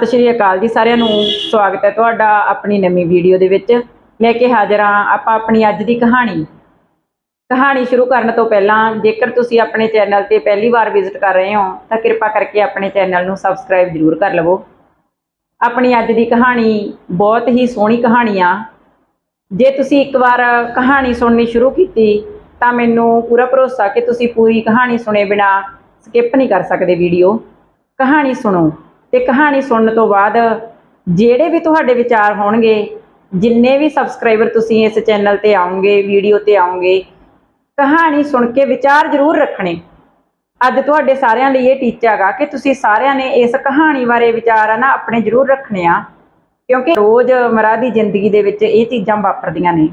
ਸਤਿ ਸ਼੍ਰੀ ਅਕਾਲ ਜੀ ਸਾਰਿਆਂ ਨੂੰ। ਸਵਾਗਤ ਹੈ ਤੁਹਾਡਾ ਆਪਣੀ ਨਵੀਂ ਵੀਡੀਓ ਦੇ ਵਿੱਚ। ਲੈ ਕੇ ਹਾਜ਼ਰ ਹਾਂ ਆਪਾਂ ਆਪਣੀ ਅੱਜ ਦੀ ਕਹਾਣੀ। ਕਹਾਣੀ ਸ਼ੁਰੂ ਕਰਨ ਤੋਂ ਪਹਿਲਾਂ ਜੇਕਰ ਤੁਸੀਂ ਆਪਣੇ ਚੈਨਲ ਤੇ ਪਹਿਲੀ ਵਾਰ ਵਿਜ਼ਿਟ ਕਰ ਰਹੇ ਹੋ, ਤਾਂ ਕਿਰਪਾ ਕਰਕੇ ਆਪਣੇ ਚੈਨਲ ਨੂੰ ਸਬਸਕ੍ਰਾਈਬ ਜ਼ਰੂਰ ਕਰ ਲਵੋ। ਆਪਣੀ ਅੱਜ ਦੀ ਕਹਾਣੀ ਬਹੁਤ ਹੀ ਸੋਹਣੀ ਕਹਾਣੀ ਆ। ਜੇ ਤੁਸੀਂ ਇੱਕ ਵਾਰ ਕਹਾਣੀ ਸੁਣਨੀ ਸ਼ੁਰੂ ਕੀਤੀ, ਤਾਂ ਮੈਨੂੰ ਪੂਰਾ ਭਰੋਸਾ ਕਿ ਤੁਸੀਂ ਪੂਰੀ ਕਹਾਣੀ ਸੁਣੇ ਬਿਨਾ ਸਕਿਪ ਨਹੀਂ ਕਰ ਸਕਦੇ ਵੀਡੀਓ। ਕਹਾਣੀ ਸੁਣੋ। ਤੇ ਕਹਾਣੀ ਸੁਣਨ ਤੋਂ ਬਾਅਦ ਜਿਹੜੇ ਵੀ ਤੁਹਾਡੇ ਵਿਚਾਰ ਹੋਣਗੇ, ਜਿੰਨੇ ਵੀ ਸਬਸਕ੍ਰਾਈਬਰ ਤੁਸੀਂ ਇਸ ਚੈਨਲ ਤੇ ਆਉਂਗੇ ਵੀਡੀਓ ਤੇ ਆਉਂਗੇ ਕਹਾਣੀ ਸੁਣ ਕੇ ਵਿਚਾਰ ਜ਼ਰੂਰ ਰੱਖਣੇ। ਅੱਜ ਤੁਹਾਡੇ ਸਾਰਿਆਂ ਲਈ ਇਹ ਟੀਚਾ ਹੈਗਾ ਕਿ ਤੁਸੀਂ ਸਾਰਿਆਂ ਨੇ ਇਸ ਕਹਾਣੀ ਬਾਰੇ ਵਿਚਾਰ ਆ ਨਾ ਆਪਣੇ ਜ਼ਰੂਰ ਰੱਖਣੇ ਆ, ਕਿਉਂਕਿ ਰੋਜ਼ ਮਰਾ ਦੀ ਜ਼ਿੰਦਗੀ ਦੇ ਵਿੱਚ ਇਹ ਚੀਜ਼ਾਂ ਵਾਪਰਦੀਆਂ ਨੇ।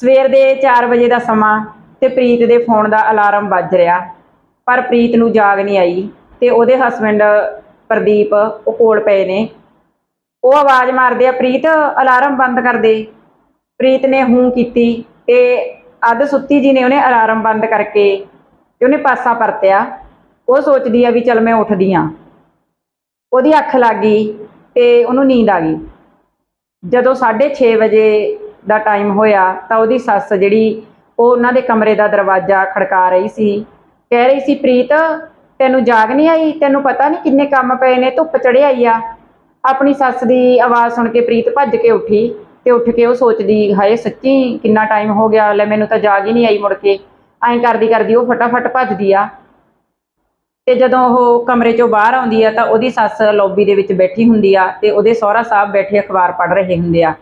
ਸਵੇਰ ਦੇ 4 ਵਜੇ ਦਾ ਸਮਾਂ ਤੇ ਪ੍ਰੀਤ ਦੇ ਫੋਨ ਦਾ ਅਲਾਰਮ ਵੱਜ ਰਿਹਾ, ਪਰ ਪ੍ਰੀਤ ਨੂੰ ਜਾਗ ਨਹੀਂ ਆਈ। ਤੇ ਉਹਦੇ ਹਸਬੰਡ ਪ੍ਰਦੀਪ, ਉਹ ਕੋਲ ਪਏ ਨੇ। ਉਹ ਆਵਾਜ਼ ਮਾਰਦੇ ਆ, ਪ੍ਰੀਤ, ਅਲਾਰਮ ਬੰਦ ਕਰ ਦੇ। ਪ੍ਰੀਤ ਨੇ ਹੂੰ ਕੀਤੀ ਤੇ ਅੱਧ ਸੁੱਤੀ ਜੀ ਨੇ ਉਹਨੇ ਅਲਾਰਮ ਬੰਦ ਕਰਕੇ ਤੇ ਉਹਨੇ ਪਾਸਾ ਪਰਤਿਆ। ਉਹ ਸੋਚਦੀ ਆ ਵੀ ਚਲ ਮੈਂ ਉੱਠਦੀ ਆ। ਉਹਦੀ ਅੱਖ ਲੱਗ ਗਈ ਤੇ ਉਹਨੂੰ ਨੀਂਦ ਆ ਗਈ। ਜਦੋਂ 6:30 ਵਜੇ ਦਾ ਟਾਈਮ ਹੋਇਆ ਤਾਂ ਉਹਦੀ ਸੱਸ ਜਿਹੜੀ ਉਹ ਉਹਨਾਂ ਦੇ ਕਮਰੇ ਦਾ ਦਰਵਾਜ਼ਾ ਖੜਕਾ ਰਹੀ ਸੀ। ਕਹਿ ਰਹੀ ਸੀ, ਪ੍ਰੀਤ ਤੈਨੂੰ ਜਾਗ ਨਹੀਂ ਆਈ? ਤੈਨੂੰ ਪਤਾ ਨਹੀਂ ਕਿੰਨੇ ਕੰਮ ਪਏ ਨੇ? ਧੁੱਪ ਚੜਿਆਈ ਆ। ਆਪਣੀ ਸੱਸ ਦੀ ਆਵਾਜ਼ ਸੁਣ ਕੇ ਪ੍ਰੀਤ ਭੱਜ ਕੇ ਉੱਠੀ ਤੇ ਉੱਠ ਕੇ ਉਹ ਸੋਚਦੀ, ਹਾਏ ਸੱਚੀ ਕਿੰਨਾ ਟਾਈਮ ਹੋ ਗਿਆ, ਲੈ ਮੈਨੂੰ ਤਾਂ ਜਾਗ ਹੀ ਨਹੀਂ ਆਈ ਮੁੜ ਕੇ। ਐਂ ਕਰਦੀ ਕਰਦੀ ਉਹ ਫਟਾਫਟ ਭੱਜਦੀ ਆ। ਤੇ ਜਦੋਂ ਉਹ ਕਮਰੇ ਚੋਂ ਬਾਹਰ ਆਉਂਦੀ ਆ ਤਾਂ ਉਹਦੀ ਸੱਸ ਲੌਬੀ ਦੇ ਵਿੱਚ ਬੈਠੀ ਹੁੰਦੀ ਆ ਤੇ ਉਹਦੇ ਸਹੁਰਾ ਸਾਹਿਬ ਬੈਠੇ ਅਖਬਾਰ ਪੜ੍ਹ ਰਹੇ ਹੁੰਦੇ ਆ।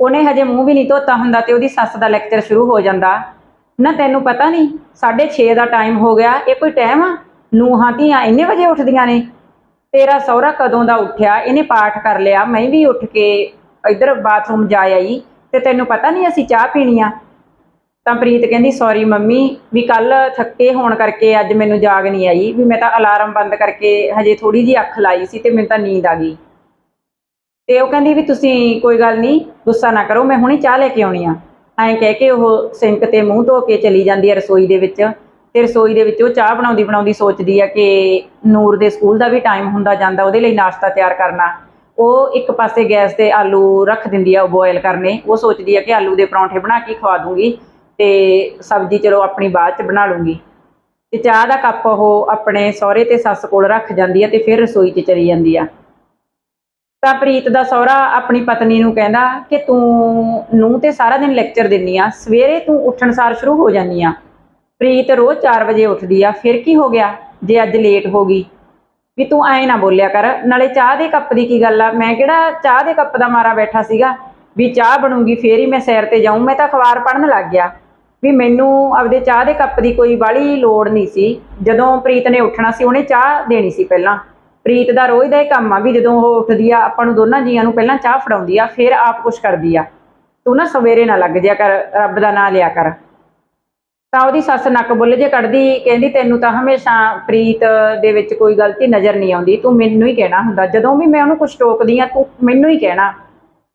ਉਹਨੇ ਹਜੇ ਮੂੰਹ ਵੀ ਨਹੀਂ ਧੋਤਾ ਹੁੰਦਾ ਤੇ ਉਹਦੀ ਸੱਸ ਦਾ ਲੈਕਚਰ ਸ਼ੁਰੂ ਹੋ ਜਾਂਦਾ। ਨਾ ਤੈਨੂੰ ਪਤਾ ਨਹੀਂ 6:30 ਦਾ ਟਾਈਮ ਹੋ ਗਿਆ, ਇਹ ਕੋਈ ਟਾਈਮ ਆ? ਨੂੰਹਾਂ ਧੀਆਂ ਇੰਨੇ ਵਜੇ ਉੱਠਦੀਆਂ ਨੇ? ਤੇਰਾ ਸਹੁਰਾ ਕਦੋਂ ਦਾ ਉੱਠਿਆ? ਇਹਨੇ ਪਾਠ ਕਰ ਲਿਆ। ਮੈਂ ਵੀ ਉੱਠ ਕੇ ਇੱਧਰ ਬਾਥਰੂਮ ਜਾ ਆਈ ਤੇ ਤੈਨੂੰ ਪਤਾ ਨਹੀਂ ਅਸੀਂ ਚਾਹ ਪੀਣੀ ਆ? ਤਾਂ ਪ੍ਰੀਤ ਕਹਿੰਦੀ ਸੌਰੀ ਮੰਮੀ, ਵੀ ਕੱਲ ਥੱਕੇ ਹੋਣ ਕਰਕੇ ਅੱਜ ਮੈਨੂੰ ਜਾਗ ਨਹੀਂ ਆਈ। ਵੀ ਮੈਂ ਤਾਂ ਅਲਾਰਮ ਬੰਦ ਕਰਕੇ ਹਜੇ ਥੋੜੀ ਜੀ ਅੱਖ ਲਾਈ ਸੀ ਤੇ ਮੈਨੂੰ ਤਾਂ ਨੀਂਦ ਆ ਗਈ। ਤੇ ਉਹ ਕਹਿੰਦੀ ਵੀ ਤੁਸੀਂ ਕੋਈ ਗੱਲ ਨਹੀਂ, ਗੁੱਸਾ ਨਾ ਕਰੋ, ਮੈਂ ਹੁਣੇ ਚਾਹ ਲੈ ਕੇ ਆਉਣੀ ਆ। ਐਂ ਕਹਿ ਕੇ ਉਹ ਸਿੰਕ ਤੇ ਮੂੰਹ ਧੋ ਕੇ ਚਲੀ ਜਾਂਦੀ ਹੈ ਰਸੋਈ ਦੇ ਵਿੱਚ। ਤੇ ਰਸੋਈ ਦੇ ਵਿੱਚ ਉਹ ਚਾਹ ਬਣਾਉਂਦੀ ਬਣਾਉਂਦੀ ਸੋਚਦੀ ਆ ਕਿ ਨੂਰ ਦੇ ਸਕੂਲ ਦਾ ਵੀ ਟਾਈਮ ਹੁੰਦਾ ਜਾਂਦਾ, ਉਹਦੇ ਲਈ ਨਾਸ਼ਤਾ ਤਿਆਰ ਕਰਨਾ। ਉਹ ਇੱਕ ਪਾਸੇ ਗੈਸ ਤੇ ਆਲੂ ਰੱਖ ਦਿੰਦੀ ਆ ਬੋਇਲ ਕਰਨੇ। ਉਹ ਸੋਚਦੀ ਆ ਕਿ ਆਲੂ ਦੇ ਪਰੌਂਠੇ ਬਣਾ ਕੇ ਖਵਾ ਦੂੰਗੀ ਤੇ ਸਬਜ਼ੀ ਚਲੋ ਆਪਣੀ ਬਾਅਦ ਚ ਬਣਾ ਲੂੰਗੀ। ਤੇ ਚਾਹ ਦਾ ਕੱਪ ਉਹ ਆਪਣੇ ਸਹੁਰੇ ਤੇ ਸੱਸ ਕੋਲ ਰੱਖ ਜਾਂਦੀ ਆ ਤੇ ਫਿਰ ਰਸੋਈ 'ਚ ਚਲੀ ਜਾਂਦੀ ਆ। ਤਾਂ ਪ੍ਰੀਤ ਦਾ ਸਹੁਰਾ ਆਪਣੀ ਪਤਨੀ ਨੂੰ ਕਹਿੰਦਾ ਕਿ ਤੂੰ ਨੂੰ ਤੇ ਸਾਰਾ ਦਿਨ ਲੈਕਚਰ ਦਿੰਨੀ ਆ, ਸਵੇਰੇ ਤੂੰ ਉੱਠਣ ਸਾਰ ਸ਼ੁਰੂ ਹੋ ਜਾਂਦੀ ਆ। ਪ੍ਰੀਤ ਰੋਜ਼ 4 ਵਜੇ ਉੱਠਦੀ ਆ, ਫਿਰ ਕੀ ਹੋ ਗਿਆ? ਜੇ ਅੱਜ ਲੇਟ ਹੋ ਗਈ। ਵੀ ਤੂੰ ਐਂ ਨਾ ਬੋਲਿਆ ਕਰ, ਨਾਲੇ ਚਾਹ ਦੇ ਕੱਪ ਦੀ ਕੀ ਗੱਲ ਆ? ਮੈਂ ਕਿਹੜਾ ਚਾਹ ਦੇ ਕੱਪ ਦਾ ਮਾਰਾ ਬੈਠਾ ਸੀਗਾ? ਵੀ ਚਾਹ ਬਣੂਗੀ, ਫੇਰ ਹੀ ਮੈਂ ਸੈਰ ਤੇ ਜਾਊਂ, ਮੈਂ ਤਾਂ ਅਖਬਾਰ ਪੜ੍ਹਨ ਲੱਗ ਗਿਆ। ਵੀ ਮੈਨੂੰ ਆਪਦੇ ਚਾਹ ਦੇ ਕੱਪ ਦੀ ਕੋਈ ਬਾਹਲੀ ਲੋੜ ਨਹੀਂ ਸੀ। ਜਦੋਂ ਪ੍ਰੀਤ ਨੇ ਉੱਠਣਾ ਸੀ, ਉਹਨੇ ਚਾਹ ਦੇਣੀ ਸੀ ਪਹਿਲਾਂ। ਪ੍ਰੀਤ ਦਾ ਰੋਜ਼ ਦਾ ਇਹ ਕੰਮ ਆ ਵੀ ਜਦੋਂ ਉਹ ਉੱਠਦੀ ਆ, ਆਪਾਂ ਨੂੰ ਦੋਨਾਂ ਜੀਆਂ ਨੂੰ ਪਹਿਲਾਂ ਚਾਹ ਫੜਾਉਂਦੀ ਆ, ਫਿਰ ਆਪ ਕੁਛ ਕਰਦੀ ਆ। ਤੂੰ ਨਾ ਸਵੇਰੇ ਨਾ ਲੱਗ ਜਿਆ ਕਰ, ਰੱਬ ਦਾ ਨਾਂ ਲਿਆ ਕਰ। ਤਾਂ ਉਹਦੀ ਸੱਸ ਨੱਕ ਬੁੱਲ ਜੇ ਕੱਢਦੀ, ਕਹਿੰਦੀ ਤੈਨੂੰ ਤਾਂ ਹਮੇਸ਼ਾ ਪ੍ਰੀਤ ਦੇ ਵਿੱਚ ਕੋਈ ਗਲਤੀ ਨਜ਼ਰ ਨਹੀਂ ਆਉਂਦੀ, ਤੂੰ ਮੈਨੂੰ ਹੀ ਕਹਿਣਾ ਹੁੰਦਾ। ਜਦੋਂ ਵੀ ਮੈਂ ਉਹਨੂੰ ਕੁਛ ਟੋਕਦੀ ਆ ਤੂੰ ਮੈਨੂੰ ਹੀ ਕਹਿਣਾ।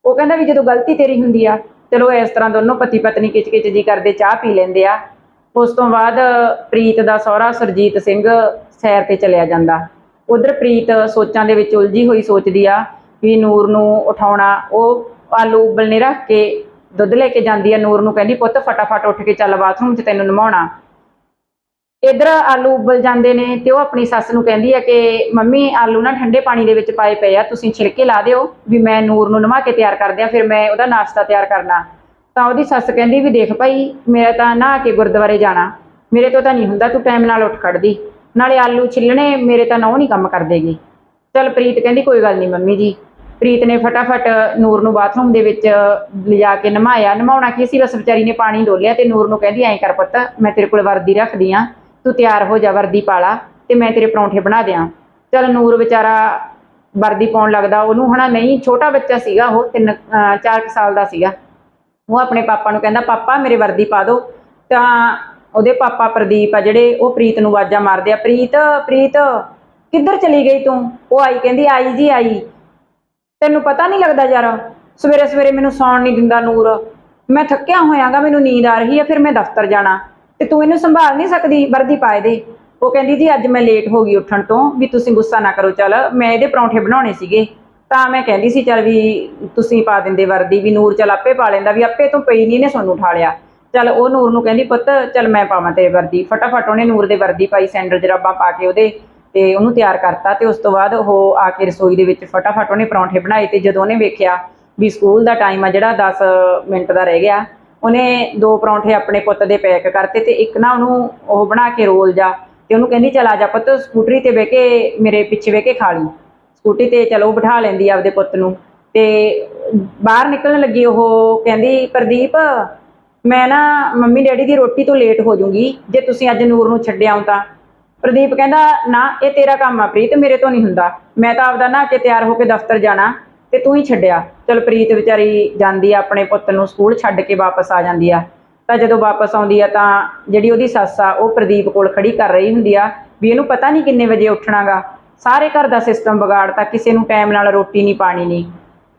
ਉਹ ਕਹਿੰਦਾ ਵੀ ਜਦੋਂ ਗਲਤੀ ਤੇਰੀ ਹੁੰਦੀ ਆ, ਚਲੋ ਇਸ ਤਰ੍ਹਾਂ ਦੋਨੋਂ ਪਤੀ ਪਤਨੀ ਕਿਚ ਜੀ ਕਰਦੇ, ਚਾਹ ਪੀ ਲੈਂਦੇ ਆ। ਉਸ ਤੋਂ ਬਾਅਦ ਪ੍ਰੀਤ ਦਾ ਸਹੁਰਾ ਸਰਜੀਤ ਸਿੰਘ ਸੈਰ ਤੇ ਚਲਿਆ ਜਾਂਦਾ। ਉਧਰ ਪ੍ਰੀਤ ਸੋਚਾਂ ਦੇ ਵਿੱਚ ਉਲਝੀ ਹੋਈ ਸੋਚਦੀ ਆ ਵੀ ਨੂਰ ਨੂੰ ਉਠਾਉਣਾ, ਉਹ ਆਲੂ ਉਬਲਨੇ ਰੱਖ ਕੇ ਦੁੱਧ ਲੈ ਕੇ ਜਾਂਦੀ ਆ ਨੂਰ ਨੂੰ ਕਹਿੰਦੀ, ਪੁੱਤ ਫਟਾਫਟ ਉੱਠ ਕੇ ਚੱਲ ਬਾਥਰੂਮ 'ਚ ਤੈਨੂੰ ਨਮਾਉਣਾ। ਇਧਰ ਆਲੂ ਉਬਲ ਜਾਂਦੇ ਨੇ ਤੇ ਉਹ ਆਪਣੀ ਸੱਸ ਨੂੰ ਕਹਿੰਦੀ ਆ ਕਿ, ਮੰਮੀ, ਆਲੂ ਨਾ ਠੰਡੇ ਪਾਣੀ ਦੇ ਵਿੱਚ ਪਾਏ ਪਏ ਆ, ਤੁਸੀਂ ਛਿਲਕੇ ਲਾ ਦਿਓ ਵੀ ਮੈਂ ਨੂਰ ਨੂੰ ਨਮਾ ਕੇ ਤਿਆਰ ਕਰ ਦਿਆਂ, ਫਿਰ ਮੈਂ ਉਹਦਾ ਨਾਸ਼ਤਾ ਤਿਆਰ ਕਰਨਾ। ਤਾਂ ਉਹਦੀ ਸੱਸ ਕਹਿੰਦੀ ਵੀ ਦੇਖ ਭਾਈ, ਮੇਰਾ ਤਾਂ ਨਹਾ ਕੇ ਗੁਰਦੁਆਰੇ ਜਾਣਾ, ਮੇਰੇ ਤੋਂ ਤਾਂ ਨਹੀਂ ਹੁੰਦਾ ਤੂੰ ਟਾਈਮ ਨਾਲ ਉੱਠ ਖੜਦੀ ਨਾਲੇ ਆਲੂ ਛਿੱਲਣੇ ਮੇਰੇ ਤਾਂ ਨਹੁੰ ਨਹੀਂ ਕੰਮ ਕਰ ਦੇਗੀ ਚਲ ਪ੍ਰੀਤ ਕਹਿੰਦੀ, ਕੋਈ ਗੱਲ ਨਹੀਂ ਮੰਮੀ ਜੀ ਪ੍ਰੀਤ ਨੇ ਫਟਾਫਟ ਨੂਰ ਨੂੰ ਬਾਥਰੂਮ ਦੇ ਵਿੱਚ ਲਿਜਾ ਕੇ ਨਮਾਇਆ। ਨਮਾਉਣਾ ਕੀ ਸੀ? ਬਸ ਵਿਚਾਰੀ ਨੇ ਪਾਣੀ ਡੋਲਿਆ ਤੇ ਨੂਰ ਨੂੰ ਕਹਿੰਦੀ, ਐਂ ਕਰ ਪੁੱਤ, ਮੈਂ ਤੇਰੇ ਕੋਲ ਵਰਦੀ ਰੱਖਦੀ ਆ। ਤੂੰ ਤਿਆਰ ਹੋ ਜਾ ਵਰਦੀ ਪਾਲਾ ਤੇ ਮੈਂ ਤੇਰੇ ਪਰੌਂਠੇ ਬਣਾ ਦਿਆਂ। ਚਲ ਨੂਰ ਵਿਚਾਰਾ ਵਰਦੀ ਪਾਉਣ ਲੱਗਦਾ। ਉਹਨੂੰ ਹਨਾ ਨਹੀਂ, ਛੋਟਾ ਬੱਚਾ ਸੀਗਾ ਉਹ, ਤਿੰਨ 4 ਸਾਲ ਦਾ ਸੀਗਾ। ਉਹ ਆਪਣੇ ਪਾਪਾ ਨੂੰ ਕਹਿੰਦਾ, ਪਾਪਾ, ਮੇਰੇ ਵਰਦੀ ਪਾ ਦਿਓ ਤਾਂ ਉਹਦੇ ਪਾਪਾ ਪ੍ਰਦੀਪ ਆ ਜਿਹੜੇ, ਉਹ ਪ੍ਰੀਤ ਨੂੰ ਆਵਾਜ਼ਾਂ ਮਾਰਦੇ ਆ, ਪ੍ਰੀਤ ਪ੍ਰੀਤ, ਕਿੱਧਰ ਚਲੀ ਗਈ ਤੂੰ? ਉਹ ਆਈ ਕਹਿੰਦੀ, ਆਈ ਜੀ, ਆਈ। ਤੈਨੂੰ ਪਤਾ ਨਹੀਂ ਲੱਗਦਾ ਯਾਰ, ਸਵੇਰੇ ਸਵੇਰੇ ਮੈਨੂੰ ਸੌਣ ਨਹੀਂ ਦਿੰਦਾ ਨੂਰ। ਮੈਂ ਥੱਕਿਆ ਹੋਇਆਗਾ, ਮੈਨੂੰ ਨੀਂਦ ਆ ਰਹੀ ਹੈ ਫਿਰ ਮੈਂ ਦਫ਼ਤਰ ਜਾਣਾ। ਤੇ ਤੂੰ ਇਹਨੂੰ ਸੰਭਾਲ ਨਹੀਂ ਸਕਦੀ, ਵਰਦੀ ਪਾਏ ਦੇ ਉਹ ਕਹਿੰਦੀ ਜੀ, ਅੱਜ ਮੈਂ ਲੇਟ ਹੋ ਗਈ ਉੱਠਣ ਤੋਂ, ਵੀ ਤੁਸੀਂ ਗੁੱਸਾ ਨਾ ਕਰੋ, ਚੱਲ, ਮੈਂ ਇਹਦੇ ਪਰੌਂਠੇ ਬਣਾਉਣੇ ਸੀਗੇ। ਤਾਂ ਮੈਂ ਕਹਿੰਦੀ ਸੀ, ਚੱਲ ਵੀ ਤੁਸੀਂ ਪਾ ਦਿੰਦੇ ਵਰਦੀ, ਵੀ ਨੂਰ ਚੱਲ ਆਪੇ ਪਾ ਲੈਂਦਾ, ਵੀ ਆਪੇ ਤੋਂ ਪਈ ਨਹੀਂ ਨੇ ਸਾਨੂੰ ਉਠਾ ਲਿਆ। ਚੱਲ, ਉਹ ਨੂਰ ਨੂੰ ਕਹਿੰਦੀ, ਪੁੱਤ, ਚੱਲ ਮੈਂ ਪਾਵਾਂ ਤੇਰੇ ਵਰਦੀ। ਫਟਾਫਟ ਉਹਨੇ ਨੂਰ ਦੇ ਵਰਦੀ ਪਾਈ, ਸੈਂਡਲ ਜਰਾਬਾਂ ਪਾ ਕੇ ਉਹਦੇ। ਤੇ ਉਹਨੂੰ ਤਿਆਰ ਕਰਤਾ ਤੇ ਉਸ ਤੋਂ ਬਾਅਦ ਉਹ ਆ ਕੇ ਰਸੋਈ ਦੇ ਵਿੱਚ ਫਟਾਫਟ ਉਹਨੇ ਪਰੌਂਠੇ ਬਣਾਏ ਤੇ ਜਦੋਂ ਉਹਨੇ ਵੇਖਿਆ ਵੀ ਸਕੂਲ ਦਾ ਟਾਈਮ ਆ ਜਿਹੜਾ 10 ਮਿੰਟ ਦਾ ਰਹਿ ਗਿਆ, ਉਹਨੇ ਦੋ ਪਰੌਂਠੇ ਆਪਣੇ ਪੁੱਤ ਦੇ ਪੈਕ ਕਰਤੇ ਤੇ ਇੱਕ ਨਾ ਉਹਨੂੰ ਉਹ ਬਣਾ ਕੇ ਰੋਲ ਜਾ ਤੇ ਉਹਨੂੰ ਕਹਿੰਦੀ, ਚਲ ਆ ਜਾ ਪੁੱਤ, ਸਕੂਟਰੀ ਤੇ ਬਹਿ ਕੇ ਮੇਰੇ ਪਿੱਛੇ ਬਹਿ ਕੇ ਖਾ ਲਈ। ਸਕੂਟੀ ਤੇ ਚਲੋ ਬਿਠਾ ਲੈਂਦੀ ਆਪਦੇ ਪੁੱਤ ਨੂੰ ਤੇ ਬਾਹਰ ਨਿਕਲਣ ਲੱਗੀ ਉਹ ਕਹਿੰਦੀ, ਪ੍ਰਦੀਪ, ਮੈਂ ਨਾ ਮੰਮੀ ਡੈਡੀ ਦੀ ਰੋਟੀ ਤੋਂ ਲੇਟ ਹੋ ਜਾਊਂਗੀ ਜੇ ਤੁਸੀਂ ਅੱਜ ਨੂਰ ਨੂੰ ਛੱਡਿਆ ਹੋ ਤਾਂ। ਪ੍ਰਦੀਪ ਕਹਿੰਦਾ, ਨਾ, ਇਹ ਤੇਰਾ ਕੰਮ ਆ ਪ੍ਰੀਤ, ਮੇਰੇ ਤੋਂ ਨਹੀਂ ਹੁੰਦਾ। ਮੈਂ ਤਾਂ ਆਪਦਾ ਨਹਾ ਕੇ ਤਿਆਰ ਹੋ ਕੇ ਦਫ਼ਤਰ ਜਾਣਾ, ਤੇ ਤੂੰ ਹੀ ਛੱਡਿਆ। ਚਲ ਪ੍ਰੀਤ ਵਿਚਾਰੀ ਜਾਂਦੀ ਆ, ਆਪਣੇ ਪੁੱਤ ਨੂੰ ਸਕੂਲ ਛੱਡ ਕੇ ਵਾਪਸ ਆ ਜਾਂਦੀ ਆ। ਤਾਂ ਜਦੋਂ ਵਾਪਸ ਆਉਂਦੀ ਆ, ਤਾਂ ਜਿਹੜੀ ਉਹਦੀ ਸੱਸ ਆ, ਉਹ ਪ੍ਰਦੀਪ ਕੋਲ ਖੜੀ ਕਰ ਰਹੀ ਹੁੰਦੀ ਆ, ਵੀ ਇਹਨੂੰ ਪਤਾ ਨਹੀਂ ਕਿੰਨੇ ਵਜੇ ਉੱਠਣਾਗਾ। ਸਾਰੇ ਘਰ ਦਾ ਸਿਸਟਮ ਵਿਗਾੜਤਾ ਕਿਸੇ ਨੂੰ ਟਾਈਮ ਨਾਲ ਰੋਟੀ ਨਹੀਂ ਪਾਣੀ ਨਹੀਂ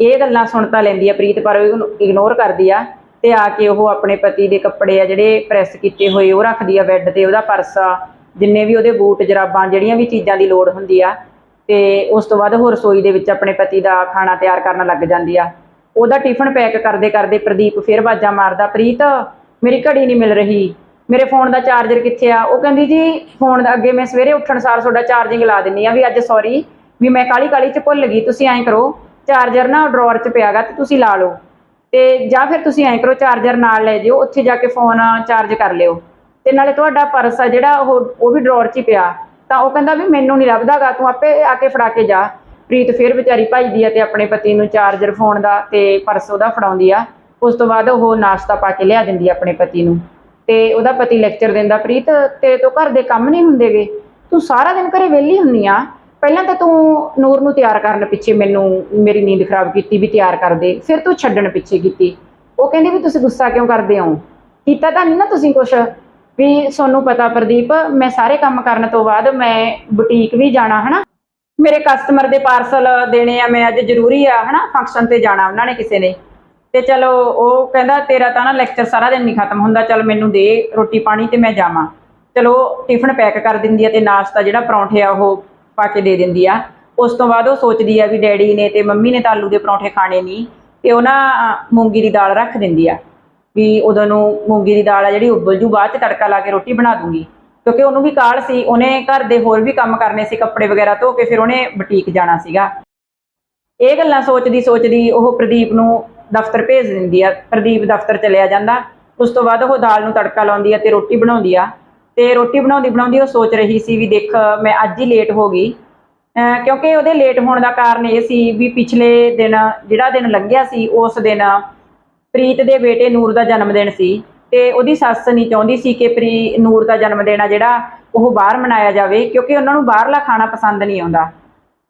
ਇਹ ਗੱਲਾਂ ਸੁਣ ਤਾਂ ਲੈਂਦੀ ਆ ਪ੍ਰੀਤ, ਪਰ ਉਹਨੂੰ ਇਗਨੋਰ ਕਰਦੀ ਆ, ਤੇ ਆ ਕੇ ਉਹ ਆਪਣੇ ਪਤੀ ਦੇ ਕੱਪੜੇ ਆ ਜਿਹੜੇ ਪ੍ਰੈਸ ਕੀਤੇ ਹੋਏ, ਉਹ ਰੱਖਦੀ ਆ ਬੈੱਡ ਤੇ, ਉਹਦਾ ਪਰਸ ਆ। ਜਿੰਨੇ ਵੀ ਉਹਦੇ ਬੂਟ ਜਰਾਬਾਂ ਜਿਹੜੀਆਂ ਵੀ ਚੀਜ਼ਾਂ ਦੀ ਲੋੜ ਹੁੰਦੀ ਆ, ਤੇ ਉਸ ਤੋਂ ਬਾਅਦ ਉਹ ਰਸੋਈ ਦੇ ਵਿੱਚ ਆਪਣੇ ਪਤੀ ਦਾ ਖਾਣਾ ਤਿਆਰ ਕਰਨ ਲੱਗ ਜਾਂਦੀ ਆ। ਉਹਦਾ ਟਿਫਨ ਪੈਕ ਕਰਦੇ ਕਰਦੇ ਪ੍ਰਦੀਪ ਫਿਰ ਬਾਜਾ ਮਾਰਦਾ, ਪ੍ਰੀਤ, ਮੇਰੀ ਘੜੀ ਨਹੀਂ ਮਿਲ ਰਹੀ, ਮੇਰੇ ਫੋਨ ਦਾ ਚਾਰਜਰ ਕਿੱਥੇ ਆ? ਉਹ ਕਹਿੰਦੀ, ਜੀ ਫੋਨ ਦਾ ਅੱਗੇ ਮੈਂ ਸਵੇਰੇ ਉੱਠਣ ਸਾਰ ਤੁਹਾਡਾ ਚਾਰਜਿੰਗ ਲਾ ਦਿੰਨੀ ਆ ਵੀ ਅੱਜ ਸੌਰੀ ਵੀ ਮੈਂ ਕਾਲੀ ਕਾਲੀ ਚ ਭੁੱਲ ਗਈ, ਤੁਸੀਂ ਐਂ ਕਰੋ ਚਾਰਜਰ ਨਾ ਡਰਾਅਰ ਚ ਪਿਆਗਾ ਤੇ ਤੁਸੀਂ ਲਾ ਲਓ ਤੇ ਜਾਂ ਫਿਰ ਤੁਸੀਂ ਐਂ ਕਰੋ ਚਾਰਜਰ ਨਾਲ ਲੈ ਜਿਓ, ਉੱਥੇ ਜਾ ਕੇ ਫੋਨ ਚਾਰਜ ਕਰ ਲਿਓ। ਤੇ ਨਾਲੇ ਤੁਹਾਡਾ ਪਰਸ ਆ ਜਿਹੜਾ ਉਹ ਉਹ ਵੀ ਡਰਾਅਰ 'ਚ ਹੀ ਪਿਆ। ਤਾਂ ਉਹ ਕਹਿੰਦਾ ਵੀ ਮੈਨੂੰ ਨਹੀਂ ਲੱਭਦਾਗਾ ਤੂੰ ਆਪੇ ਆ ਕੇ ਫੜਾ ਕੇ ਜਾ। ਪ੍ਰੀਤ ਫਿਰ ਵਿਚਾਰੀ ਭੱਜਦੀ ਆ ਤੇ ਆਪਣੇ ਪਤੀ ਨੂੰ ਚਾਰਜਰ ਫੋਨ ਦਾ ਤੇ ਪਰਸ ਉਹਦਾ ਫੜਾਉਂਦੀ ਆ। ਉਸ ਤੋਂ ਬਾਅਦ ਉਹ ਨਾਸ਼ਤਾ ਪਾ ਕੇ ਲਿਆ ਦਿੰਦੀ ਆ ਆਪਣੇ ਪਤੀ ਨੂੰ। ਤੇ ਉਹਦਾ ਪਤੀ ਲੈਕਚਰ ਦਿੰਦਾ, ਪ੍ਰੀਤ ਤੇਰੇ ਤੋਂ ਘਰ ਦੇ ਕੰਮ ਨਹੀਂ ਹੁੰਦੇਗੇ ਤੂੰ ਸਾਰਾ ਦਿਨ ਘਰੇ ਵਿਹਲੀ ਹੁੰਨੀ ਆ। ਪਹਿਲਾਂ ਤਾਂ ਤੂੰ ਨੂਰ ਨੂੰ ਤਿਆਰ ਕਰਨ ਪਿੱਛੇ ਮੈਨੂੰ, ਮੇਰੀ ਨੀਂਦ ਖਰਾਬ ਕੀਤੀ ਵੀ ਤਿਆਰ ਕਰ ਦੇ। ਫਿਰ ਤੂੰ ਛੱਡਣ ਪਿੱਛੇ ਕੀਤੀ। ਉਹ ਕਹਿੰਦੀ ਵੀ ਤੁਸੀਂ ਗੁੱਸਾ ਕਿਉਂ ਕਰਦੇ ਹੋ? ਕੀਤਾ ਤਾਂ ਨਹੀਂ ਨਾ ਤੁਸੀਂ ਕੁਛ? ਵੀ ਤੁਹਾਨੂੰ ਪਤਾ ਪ੍ਰਦੀਪ, ਮੈਂ ਸਾਰੇ ਕੰਮ ਕਰਨ ਤੋਂ ਬਾਅਦ ਮੈਂ ਬੁਟੀਕ ਵੀ ਜਾਣਾ, ਹਨਾ? ਮੇਰੇ ਕਸਟਮਰ ਦੇ ਪਾਰਸਲ ਦੇਣੇ ਆ, ਮੈਂ ਅੱਜ ਜ਼ਰੂਰੀ ਆ, ਹਨਾ? ਫੰਕਸ਼ਨ ਤੇ ਜਾਣਾ ਉਹਨਾਂ ਨੇ ਕਿਸੇ ਨੇ। ਤੇ ਚਲੋ, ਉਹ ਕਹਿੰਦਾ, ਤੇਰਾ ਤਾਂ ਨਾ ਲੈਕਚਰ ਸਾਰਾ ਦਿਨ ਨਹੀਂ ਖਤਮ ਹੁੰਦਾ, ਚਲ ਮੈਨੂੰ ਦੇ ਰੋਟੀ ਪਾਣੀ ਤੇ ਮੈਂ ਜਾਵਾਂ। ਚਲੋ ਟਿਫਨ ਪੈਕ ਕਰ ਦਿੰਦੀ ਆ ਤੇ ਨਾਸ਼ਤਾ ਜਿਹੜਾ ਪਰੌਂਠੇ ਆ, ਉਹ ਪਾ ਕੇ ਦੇ ਦਿੰਦੀ ਆ। ਉਸ ਤੋਂ ਬਾਅਦ ਉਹ ਸੋਚਦੀ ਆ ਵੀ ਡੈਡੀ ਨੇ ਤੇ ਮੰਮੀ ਨੇ ਤਾਂ ਆਲੂ ਦੇ ਪਰੌਂਠੇ ਖਾਣੇ ਨਹੀਂ ਤੇ ਉਹ ਨਾ ਮੂੰਗੀ ਦੀ ਦਾਲ ਰੱਖ ਦਿੰਦੀ ਆ। ਵੀ ਉਦੋਂ ਨੂੰ ਮੂੰਗੀ ਦੀ ਦਾਲ ਆ ਜਿਹੜੀ ਉਬਲ ਜੂ, ਬਾਅਦ ਚ ਤੜਕਾ ਲਾ ਕੇ ਰੋਟੀ ਬਣਾ ਦੂੰਗੀ। ਕਿਉਂਕਿ ਉਹਨੂੰ ਵੀ ਕਾਲ ਸੀ, ਉਹਨੇ ਘਰ ਦੇ ਹੋਰ ਵੀ ਕੰਮ ਕਰਨੇ ਸੀ, ਕੱਪੜੇ ਵਗੈਰਾ ਧੋ ਕੇ ਫਿਰ ਉਹਨੇ ਬੁਟੀਕ ਜਾਣਾ ਸੀਗਾ। ਇਹ ਗੱਲਾਂ ਸੋਚਦੀ ਸੋਚਦੀ ਉਹ ਪ੍ਰਦੀਪ ਨੂੰ ਦਫ਼ਤਰ ਭੇਜ ਦਿੰਦੀ ਆ, ਪ੍ਰਦੀਪ ਦਫ਼ਤਰ ਚਲਿਆ ਜਾਂਦਾ। ਉਸ ਤੋਂ ਬਾਅਦ ਉਹ ਦਾਲ ਨੂੰ ਤੜਕਾ ਲਾਉਂਦੀ ਆ ਤੇ ਰੋਟੀ ਬਣਾਉਂਦੀ ਆ। ਤੇ ਰੋਟੀ ਬਣਾਉਂਦੀ ਬਣਾਉਂਦੀ ਉਹ ਸੋਚ ਰਹੀ ਸੀ ਵੀ ਦੇਖ, ਮੈਂ ਅੱਜ ਹੀ ਲੇਟ ਹੋ ਗਈ। ਅਹ ਕਿਉਂਕਿ ਉਹਦੇ ਲੇਟ ਹੋਣ ਦਾ ਕਾਰਨ ਇਹ ਸੀ ਵੀ ਪਿਛਲੇ ਦਿਨ, ਜਿਹੜਾ ਦਿਨ ਲੰਘਿਆ ਸੀ, ਉਸ ਦਿਨ ਪ੍ਰੀਤ ਦੇ ਬੇਟੇ ਨੂਰ ਦਾ ਜਨਮ ਦਿਨ ਸੀ ਤੇ ਉਹਦੀ ਸੱਸ ਨਹੀਂ ਚਾਹੁੰਦੀ ਸੀ ਕਿ ਪ੍ਰੀ ਨੂਰ ਦਾ ਜਨਮ ਦਿਨ ਆ ਜਿਹੜਾ ਉਹ ਬਾਹਰ ਮਨਾਇਆ ਜਾਵੇ, ਕਿਉਂਕਿ ਉਹਨਾਂ ਨੂੰ ਬਾਹਰਲਾ ਖਾਣਾ ਪਸੰਦ ਨਹੀਂ ਆਉਂਦਾ।